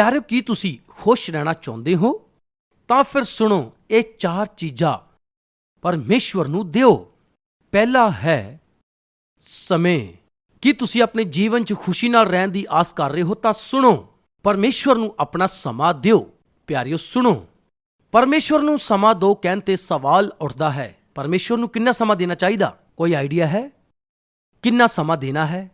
ਪਿਆਰਿਓ, ਕੀ ਤੁਸੀਂ ਖੁਸ਼ ਰਹਿਣਾ ਚਾਹੁੰਦੇ ਹੋ? ਤਾਂ ਫਿਰ ਸੁਣੋ, ਇਹ ਚਾਰ ਚੀਜ਼ਾਂ ਪਰਮੇਸ਼ਵਰ ਨੂੰ ਦਿਓ। ਪਹਿਲਾ ਹੈ ਸਮੇਂ। ਕੀ ਤੁਸੀਂ ਆਪਣੇ ਜੀਵਨ 'ਚ ਖੁਸ਼ੀ ਨਾਲ ਰਹਿਣ ਦੀ ਆਸ ਕਰ ਰਹੇ ਹੋ, ਤਾਂ ਸੁਣੋ, ਪਰਮੇਸ਼ਵਰ ਨੂੰ ਆਪਣਾ ਸਮਾਂ ਦਿਓ। ਪਿਆਰਿਓ, ਸੁਣੋ, ਪਰਮੇਸ਼ਵਰ ਨੂੰ ਸਮਾਂ ਦਿਓ ਕਹਿਣ ਤੇ ਸਵਾਲ ਉੱਠਦਾ ਹੈ, ਪਰਮੇਸ਼ਵਰ ਨੂੰ ਕਿੰਨਾ ਸਮਾਂ ਦੇਣਾ ਚਾਹੀਦਾ? ਕੋਈ ਆਈਡੀਆ ਹੈ? ਕਿੰਨਾ ਸਮਾਂ ਦੇਣਾ ਹੈ?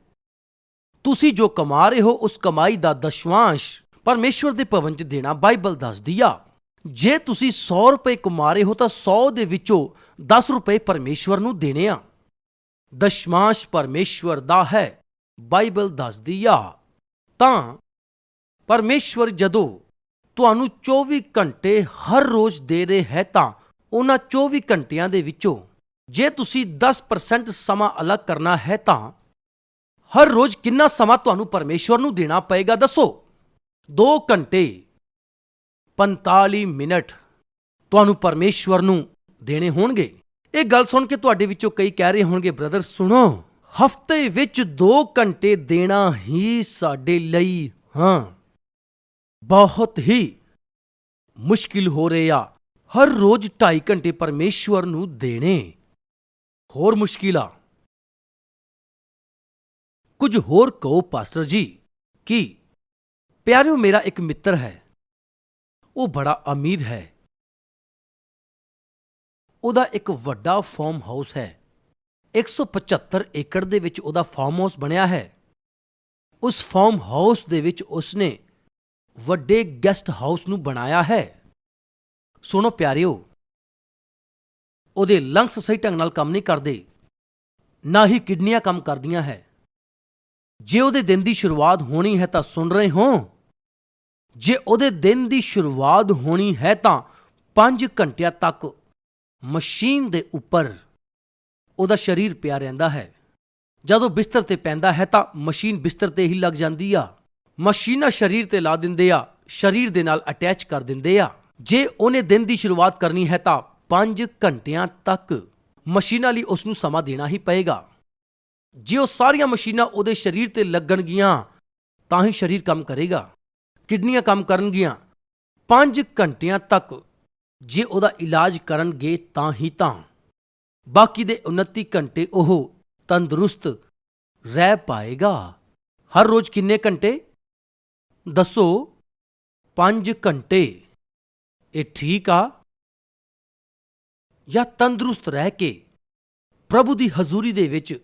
ਤੁਸੀਂ ਜੋ ਕਮਾ ਰਹੇ ਹੋ, ਉਸ ਕਮਾਈ ਦਾ ਦਸ਼ਵਾਂਸ਼ ਪਰਮੇਸ਼ਵਰ ਦੇ ਭਵਨ 'ਚ ਦੇਣਾ ਬਾਈਬਲ ਦੱਸਦੀ ਆ। ਜੇ ਤੁਸੀਂ 100 ਰੁਪਏ ਕਮਾ ਰਹੇ ਹੋ ਤਾਂ 100 ਦੇ ਵਿੱਚੋਂ 10 ਰੁਪਏ ਪਰਮੇਸ਼ਵਰ ਨੂੰ ਦੇਣੇ ਆ। ਦਸ਼ਮਾਂਸ਼ ਪਰਮੇਸ਼ਵਰ ਦਾ ਹੈ, ਬਾਈਬਲ ਦੱਸਦੀ ਆ। ਤਾਂ ਪਰਮੇਸ਼ਵਰ ਜਦੋਂ ਤੁਹਾਨੂੰ 24 ਘੰਟੇ ਹਰ ਰੋਜ਼ ਦੇ ਰਹੇ ਹੈ ਤਾਂ ਉਹਨਾਂ 24 ਘੰਟਿਆਂ ਦੇ ਵਿੱਚੋਂ ਜੇ ਤੁਸੀਂ 10% ਸਮਾਂ ਅਲੱਗ ਕਰਨਾ ਹੈ ਤਾਂ ਹਰ ਰੋਜ਼ ਕਿੰਨਾ ਸਮਾਂ ਤੁਹਾਨੂੰ ਪਰਮੇਸ਼ਵਰ ਨੂੰ ਦੇਣਾ ਪਏਗਾ ਦੱਸੋ। 2 ਘੰਟੇ 45 ਮਿੰਟ ਤੁਹਾਨੂੰ ਪਰਮੇਸ਼ਵਰ ਨੂੰ ਦੇਣੇ ਹੋਣਗੇ। ਇਹ ਗੱਲ ਸੁਣ ਕੇ ਤੁਹਾਡੇ ਵਿੱਚੋਂ ਕਈ ਕਹਿ ਰਹੇ ਹੋਣਗੇ, ਬ੍ਰਦਰ, ਸੁਣੋ, ਹਫ਼ਤੇ ਵਿੱਚ 2 ਘੰਟੇ ਦੇਣਾ ਹੀ ਸਾਡੇ ਲਈ, ਹਾਂ, ਬਹੁਤ ਹੀ ਮੁਸ਼ਕਿਲ ਹੋ ਰਿਹਾ ਹਰ ਰੋਜ਼ 2.5 ਘੰਟੇ ਪਰਮੇਸ਼ਵਰ ਨੂੰ ਦੇਣੇ ਹੋਰ ਮੁਸ਼ਕਿਲ ਆ। ਕੁਝ ਹੋਰ ਕਹੋ, ਪਾਸਟਰ ਜੀ, ਕਿ ਪਿਆਰਿਓ ਮੇਰਾ ਇੱਕ ਮਿੱਤਰ ਹੈ ਉਹ ਬੜਾ ਅਮੀਰ ਹੈ ਉਹਦਾ ਇੱਕ ਵੱਡਾ ਫਾਰਮ ਹਾਊਸ ਹੈ 175 ਏਕੜ ਦੇ ਵਿੱਚ ਉਹਦਾ ਫਾਰਮ ਹਾਊਸ ਬਣਿਆ ਹੈ ਉਸ ਫਾਰਮ ਹਾਊਸ ਦੇ ਵਿੱਚ ਉਸਨੇ ਵੱਡੇ ਗੈਸਟ ਹਾਊਸ ਨੂੰ ਬਣਾਇਆ ਹੈ ਸੁਣੋ ਪਿਆਰਿਓ ਉਹਦੇ ਲੰਗਸ ਸਹੀ ਢੰਗ ਨਾਲ ਕੰਮ ਨਹੀਂ ਕਰਦੇ ਨਾ ਹੀ ਕਿਡਨੀਆਂ ਕੰਮ ਕਰਦੀਆਂ ਹੈ ਜੇ ਉਹਦੇ ਦਿਨ ਦੀ ਸ਼ੁਰੂਆਤ ਹੋਣੀ ਹੈ ਤਾਂ ਸੁਣ ਰਹੇ ਹੋ ਜੇ ਉਹਦੇ ਦਿਨ ਦੀ ਸ਼ੁਰੂਆਤ ਹੋਣੀ ਹੈ ਤਾਂ 5 ਘੰਟਿਆਂ ਤੱਕ ਮਸ਼ੀਨ ਦੇ ਉੱਪਰ ਉਹਦਾ ਸਰੀਰ ਪਿਆ ਰਹਿੰਦਾ ਹੈ। ਜਦੋਂ ਬਿਸਤਰ ਤੇ ਪੈਂਦਾ ਹੈ ਤਾਂ ਮਸ਼ੀਨ ਬਿਸਤਰ ਤੇ ਹੀ ਲੱਗ ਜਾਂਦੀ ਆ। ਮਸ਼ੀਨਾਂ ਸਰੀਰ ਤੇ ਲਾ ਦਿੰਦੇ ਆ, ਸਰੀਰ ਦੇ ਨਾਲ ਅਟੈਚ ਕਰ ਦਿੰਦੇ ਆ। ਜੇ ਉਹਨੇ ਦਿਨ ਦੀ ਸ਼ੁਰੂਆਤ ਕਰਨੀ ਹੈ ਤਾਂ 5 ਘੰਟਿਆਂ ਤੱਕ ਮਸ਼ੀਨਾਂ ਲਈ ਉਸ ਨੂੰ ਸਮਾਂ ਦੇਣਾ ਹੀ ਪਏਗਾ। ਜੇ ਉਹ ਸਾਰੀਆਂ ਮਸ਼ੀਨਾਂ ਉਹਦੇ ਸਰੀਰ ਤੇ ਲੱਗਣਗੀਆਂ, ਤਾਂ ਹੀ ਸਰੀਰ ਕੰਮ ਕਰੇਗਾ। ਕਿਡਨੀਆਂ ਕੰਮ ਕਰਨਗੀਆਂ। 5 ਘੰਟਿਆਂ ਤੱਕ ਜੇ ਉਹਦਾ ਇਲਾਜ ਕਰਨਗੇ ਤਾਂ ਹੀ ਤਾਂ। ਬਾਕੀ ਦੇ 29 ਘੰਟੇ ਉਹ ਤੰਦਰੁਸਤ ਰਹਿ ਪਾਏਗਾ। ਹਰ ਰੋਜ਼ ਕਿੰਨੇ ਘੰਟੇ? ਦੱਸੋ। 5 ਘੰਟੇ। ਇਹ ਠੀਕ ਆ? ਜਾਂ ਤੰਦਰੁਸਤ ਰਹਿ ਕੇ ਪ੍ਰਭੂ ਦੀ ਹਜ਼ੂਰੀ ਦੇ ਵਿੱਚ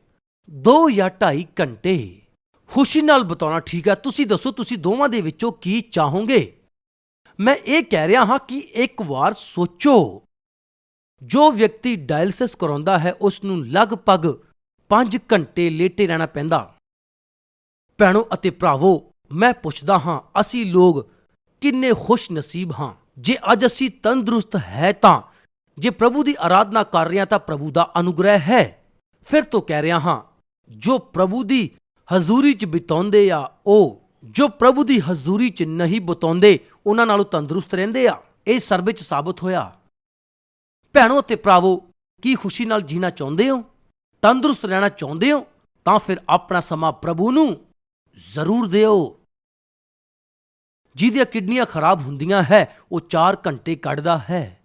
2 ਜਾਂ 2.5 ਘੰਟੇ? ਖੁਸ਼ੀ ਨਾਲ ਬਤਾਉਣਾ ਠੀਕ ਹੈ ਤੁਸੀਂ ਦੱਸੋ, ਤੁਸੀਂ ਦੋਵਾਂ ਦੇ ਵਿੱਚੋਂ ਕੀ ਚਾਹੋਗੇ? ਮੈਂ ਇਹ ਕਹਿ ਰਿਹਾ ਹਾਂ ਕਿ ਇੱਕ ਵਾਰ ਸੋਚੋ। ਜੋ ਵਿਅਕਤੀ ਡਾਇਲਸਿਸ ਕਰਾਉਂਦਾ ਹੈ ਉਸ ਨੂੰ ਲਗਭਗ 5 ਘੰਟੇ ਲੇਟੇ ਰਹਿਣਾ ਪੈਂਦਾ। ਭੈਣੋ ਅਤੇ ਭਰਾਵੋ, ਮੈਂ ਪੁੱਛਦਾ ਹਾਂ, ਅਸੀਂ ਲੋਕ ਕਿੰਨੇ ਖੁਸ਼ ਨਸੀਬ ਹਾਂ। ਜੇ ਅੱਜ ਅਸੀਂ ਤੰਦਰੁਸਤ ਹੈ ਤਾਂ, ਜੇ ਪ੍ਰਭੂ ਦੀ ਆਰਾਧਨਾ ਕਰ ਰਹੇ ਹਾਂ ਤਾਂ ਪ੍ਰਭੂ ਦਾ ਅਨੁਗ੍ਰਹਿ ਹੈ। ਫਿਰ ਤੋਂ ਕਹਿ ਰਿਹਾ ਹਾਂ, ਜੋ ਪ੍ਰਭੂ ਦੀ ਹਜ਼ੂਰੀ 'ਚ ਬਿਤਾਉਂਦੇ ਆ, ਉਹ ਜੋ ਪ੍ਰਭੂ ਦੀ ਹਜ਼ੂਰੀ 'ਚ ਨਹੀਂ ਬਿਤਾਉਂਦੇ, ਉਹਨਾਂ ਨਾਲੋਂ ਤੰਦਰੁਸਤ ਰਹਿੰਦੇ ਆ। ਇਹ ਸਰਵੇ 'ਚ ਸਾਬਤ ਹੋਇਆ। ਭੈਣੋ ਅਤੇ ਭਰਾਵੋ, ਕੀ ਖੁਸ਼ੀ ਨਾਲ ਜੀਣਾ ਚਾਹੁੰਦੇ ਹੋ? ਤੰਦਰੁਸਤ ਰਹਿਣਾ ਚਾਹੁੰਦੇ ਹੋ? ਤਾਂ ਫਿਰ ਆਪਣਾ ਸਮਾਂ ਪ੍ਰਭੂ ਨੂੰ ਜ਼ਰੂਰ ਦਿਓ। ਜਿਹਦੀਆਂ ਕਿਡਨੀਆਂ ਖਰਾਬ ਹੁੰਦੀਆਂ ਹੈ, ਉਹ 4 ਘੰਟੇ ਕੱਢਦਾ ਹੈ।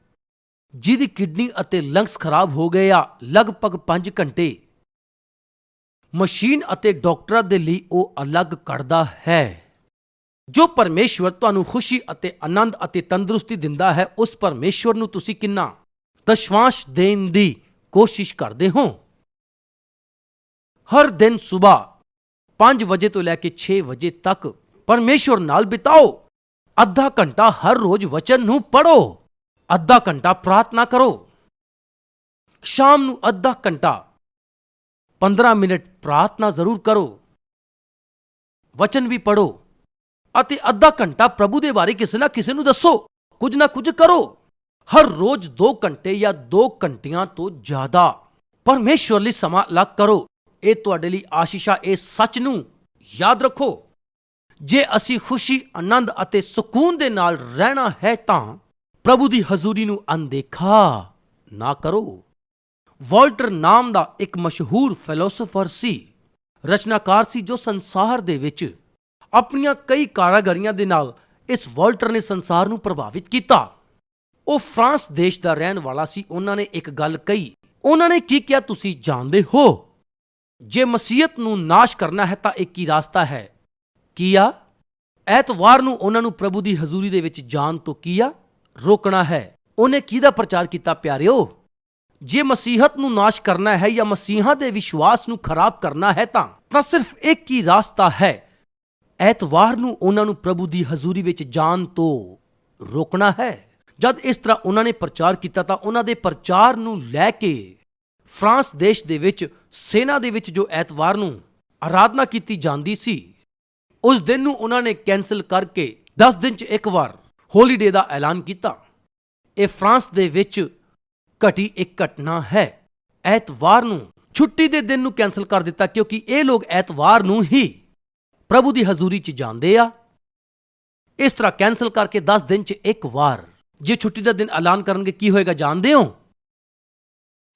ਜਿਹਦੀ ਕਿਡਨੀ ਅਤੇ ਲੰਗਸ ਖਰਾਬ ਹੋ ਗਏ ਆ, ਲਗਭਗ 5 ਘੰਟੇ। ਮਸ਼ੀਨ ਅਤੇ ਡਾਕਟਰਾਂ ਦੇ ਲਈ ਉਹ ਅਲੱਗ ਕਰਦਾ ਹੈ। ਜੋ ਪਰਮੇਸ਼ਵਰ ਤੁਹਾਨੂੰ ਖੁਸ਼ੀ ਅਤੇ ਆਨੰਦ ਅਤੇ ਤੰਦਰੁਸਤੀ ਦਿੰਦਾ ਹੈ, ਉਸ ਪਰਮੇਸ਼ਵਰ ਨੂੰ ਤੁਸੀਂ ਕਿੰਨਾ ਦਸ਼ਵਾਂਸ਼ ਦੇਣ ਦੀ ਕੋਸ਼ਿਸ਼ ਕਰਦੇ ਹੋ? ਹਰ ਦਿਨ ਸਵੇਰ 5 ਵਜੇ ਤੋਂ ਲੈ ਕੇ 6 ਵਜੇ ਤੱਕ ਪਰਮੇਸ਼ਵਰ ਨਾਲ ਬਿਤਾਓ। ਅੱਧਾ ਘੰਟਾ ਹਰ ਰੋਜ਼ ਵਚਨ ਨੂੰ ਪੜੋ ਅੱਧਾ ਘੰਟਾ ਪ੍ਰਾਰਥਨਾ ਕਰੋ। ਸ਼ਾਮ ਨੂੰ ਅੱਧਾ ਘੰਟਾ 15 ਮਿੰਟ ਪ੍ਰਾਰਥਨਾ ਜ਼ਰੂਰ ਕਰੋ। ਵਚਨ ਵੀ ਪੜੋ ਅਤੇ ਅੱਧਾ ਘੰਟਾ ਪ੍ਰਭੂ ਦੇ ਬਾਰੇ ਕਿਸੇ ਨਾ ਕਿਸੇ ਨੂੰ ਦੱਸੋ। ਕੁਝ ਨਾ ਕੁਝ ਕਰੋ। ਹਰ ਰੋਜ਼ 2 ਘੰਟੇ ਜਾਂ 2 ਘੰਟਿਆਂ ਤੋਂ ਜ਼ਿਆਦਾ। ਪਰਮੇਸ਼ਵਰ ਲਈ ਸਮਾਂ ਅਲੱਗ ਕਰੋ। ਇਹ ਤੁਹਾਡੇ ਲਈ ਆਸ਼ੀਸ਼ਾ, ਇਹ ਸੱਚ ਨੂੰ ਯਾਦ ਰੱਖੋ। ਜੇ ਅਸੀਂ ਖੁਸ਼ੀ, ਆਨੰਦ ਅਤੇ ਸਕੂਨ ਦੇ ਨਾਲ ਰਹਿਣਾ ਹੈ ਤਾਂ ਪ੍ਰਭੂ ਦੀ ਹਜ਼ੂਰੀ ਨੂੰ ਅਣਦੇਖਾ ਨਾ ਕਰੋ। ਵਾਲਟਰ ਨਾਮ ਦਾ ਇੱਕ ਮਸ਼ਹੂਰ ਫਿਲਾਸਫਰ ਸੀ। ਰਚਨਾਕਾਰ ਸੀ ਜੋ ਸੰਸਾਰ ਦੇ ਵਿੱਚ ਆਪਣੀਆਂ ਕਈ ਕਾਰਾਗਰੀਆਂ ਦੇ ਨਾਲ ਇਸ ਵਾਲਟਰ ਨੇ ਸੰਸਾਰ ਨੂੰ ਪ੍ਰਭਾਵਿਤ ਕੀਤਾ। ਉਹ ਫਰਾਂਸ ਦੇਸ਼ ਦਾ ਰਹਿਣ ਵਾਲਾ ਸੀ। ਉਹਨਾਂ ਨੇ ਇੱਕ ਗੱਲ ਕਹੀ, ਉਹਨਾਂ ਨੇ ਕੀ ਕਿਹਾ ਤੁਸੀਂ ਜਾਣਦੇ ਹੋ? ਜੇ ਮਸੀਹਤ ਨੂੰ ਨਾਸ਼ ਕਰਨਾ ਹੈ ਤਾਂ ਇੱਕ ਹੀ ਰਾਸਤਾ ਹੈ। ਕੀ ਐਤਵਾਰ ਨੂੰ ਉਹਨਾਂ ਨੂੰ ਪ੍ਰਭੂ ਦੀ ਹਜ਼ੂਰੀ ਦੇ ਵਿੱਚ ਜਾਣ ਤੋਂ ਕੀ ਆ? ਰੋਕਣਾ ਹੈ। ਉਹਨੇ ਕਿਹਦਾ ਪ੍ਰਚਾਰ ਕੀਤਾ, ਪਿਆਰਿਓ? ਜੇ ਮਸੀਹਤ ਨੂੰ ਨਾਸ਼ ਕਰਨਾ ਹੈ ਜਾਂ ਮਸੀਹਾ ਦੇ ਵਿਸ਼ਵਾਸ ਨੂੰ ਖਰਾਬ ਕਰਨਾ ਹੈ ਤਾਂ ਤਾਂ ਸਿਰਫ ਇੱਕ ਹੀ ਰਸਤਾ ਹੈ। ਐਤਵਾਰ ਨੂੰ ਉਹਨਾਂ ਨੂੰ ਪ੍ਰਭੂ ਦੀ ਹਜ਼ੂਰੀ ਵਿੱਚ ਜਾਣ ਤੋਂ ਰੋਕਣਾ ਹੈ। ਜਦ ਇਸ ਤਰ੍ਹਾਂ ਉਹਨਾਂ ਨੇ ਪ੍ਰਚਾਰ ਕੀਤਾ ਤਾਂ ਉਹਨਾਂ ਦੇ ਪ੍ਰਚਾਰ ਨੂੰ ਲੈ ਕੇ ਫਰਾਂਸ ਦੇਸ਼ ਦੇ ਵਿੱਚ, ਸੈਨਾ ਦੇ ਵਿੱਚ ਜੋ ਐਤਵਾਰ ਨੂੰ ਆਰਾਧਨਾ ਕੀਤੀ ਜਾਂਦੀ ਸੀ, ਉਸ ਦਿਨ ਨੂੰ ਉਹਨਾਂ ਨੇ ਕੈਨਸਲ ਕਰਕੇ 10 ਦਿਨ 'ਚ ਇੱਕ ਵਾਰ ਹੋਲੀਡੇ ਦਾ ਐਲਾਨ ਕੀਤਾ। ਇਹ ਫਰਾਂਸ ਦੇ ਵਿੱਚ ਘਟੀ ਇੱਕ ਘਟਨਾ ਹੈ। ਐਤਵਾਰ ਨੂੰ ਛੁੱਟੀ ਦੇ ਦਿਨ ਨੂੰ ਕੈਨਸਲ ਕਰ ਦਿੱਤਾ ਕਿਉਂਕਿ ਇਹ ਲੋਕ ਐਤਵਾਰ ਨੂੰ ਹੀ ਪ੍ਰਭੂ ਦੀ ਹਜ਼ੂਰੀ 'ਚ ਜਾਂਦੇ ਆ। ਇਸ ਤਰ੍ਹਾਂ ਕੈਨਸਲ ਕਰਕੇ 10 ਦਿਨ 'ਚ ਇੱਕ ਵਾਰ। ਜੇ ਛੁੱਟੀ ਦਾ ਦਿਨ ਐਲਾਨ ਕਰਨਗੇ, ਕੀ ਹੋਏਗਾ ਜਾਣਦੇ ਹੋ?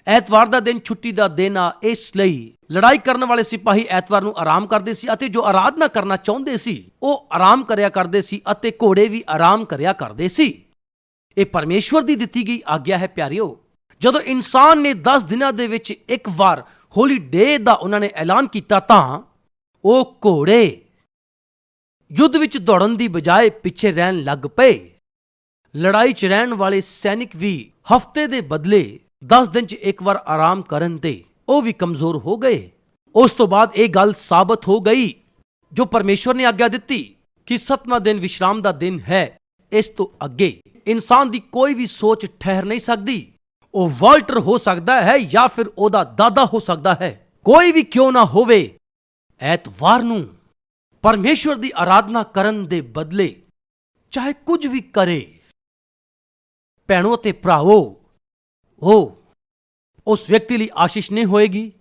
ਐਤਵਾਰ ਦਾ ਦਿਨ ਛੁੱਟੀ ਦਾ ਦਿਨ ਆ, ਇਸ ਲਈ ਲੜਾਈ ਕਰਨ ਵਾਲੇ ਸਿਪਾਹੀ ਐਤਵਾਰ ਨੂੰ ਆਰਾਮ ਕਰਦੇ ਸੀ ਅਤੇ ਜੋ ਆਰਾਧਨਾ ਕਰਨਾ ਚਾਹੁੰਦੇ ਸੀ, ਉਹ ਆਰਾਮ ਕਰਿਆ ਕਰਦੇ ਸੀ ਅਤੇ ਘੋੜੇ ਵੀ ਆਰਾਮ ਕਰਿਆ ਕਰਦੇ ਸੀ। ਇਹ ਪਰਮੇਸ਼ਵਰ ਦੀ ਦਿੱਤੀ ਗਈ ਆਗਿਆ ਹੈ, ਪਿਆਰਿਓ। ਜਦੋਂ ਇਨਸਾਨ ਨੇ 10 ਦਿਨਾਂ ਦੇ ਵਿੱਚ ਇੱਕ ਵਾਰ ਹੋਲੀ ਡੇ ਦਾ ਉਹਨਾਂ ਨੇ ਐਲਾਨ ਕੀਤਾ ਤਾਂ ਉਹ ਘੋੜੇ ਯੁੱਧ ਵਿੱਚ ਦੌੜਨ ਦੀ ਬਜਾਏ ਪਿੱਛੇ ਰਹਿਣ ਲੱਗ ਪਏ। ਲੜਾਈ 'ਚ ਰਹਿਣ ਵਾਲੇ ਸੈਨਿਕ ਵੀ ਹਫ਼ਤੇ ਦੇ ਬਦਲੇ 10 ਦਿਨ 'ਚ ਇੱਕ ਵਾਰ ਆਰਾਮ ਕਰਨ ਤੇ ਉਹ ਵੀ ਕਮਜ਼ੋਰ ਹੋ ਗਏ। ਉਸ ਤੋਂ ਬਾਅਦ ਇਹ ਗੱਲ ਸਾਬਤ ਹੋ ਗਈ ਜੋ ਪਰਮੇਸ਼ਵਰ ਨੇ ਆਗਿਆ ਦਿੱਤੀ ਕਿ ਸੱਤਵਾਂ ਦਿਨ ਵਿਸ਼ਰਾਮ ਦਾ ਦਿਨ ਹੈ। ਇਸ ਤੋਂ ਅੱਗੇ ਇਨਸਾਨ ਦੀ ਕੋਈ ਵੀ ਸੋਚ ਠਹਿਰ ਨਹੀਂ ਸਕਦੀ। ਉਹ ਵਾਲਟਰ ਹੋ ਸਕਦਾ ਹੈ ਜਾਂ ਫਿਰ ਉਹਦਾ ਦਾਦਾ ਹੋ ਸਕਦਾ ਹੈ। ਕੋਈ ਵੀ ਕਿਉਂ ਨਾ ਹੋਵੇ ਐਤਵਾਰ ਨੂੰ ਪਰਮੇਸ਼ਵਰ ਦੀ ਆਰਾਧਨਾ ਕਰਨ ਦੇ ਬਦਲੇ ਚਾਹੇ ਕੁਝ ਵੀ ਕਰੇ, ਭੈਣੋ ਤੇ ਭਰਾਵੋ ਉਹ ਉਸ ਵਿਅਕਤੀ ਲਈ ਆਸ਼ੀਸ਼ ਨਹੀਂ ਹੋਏਗੀ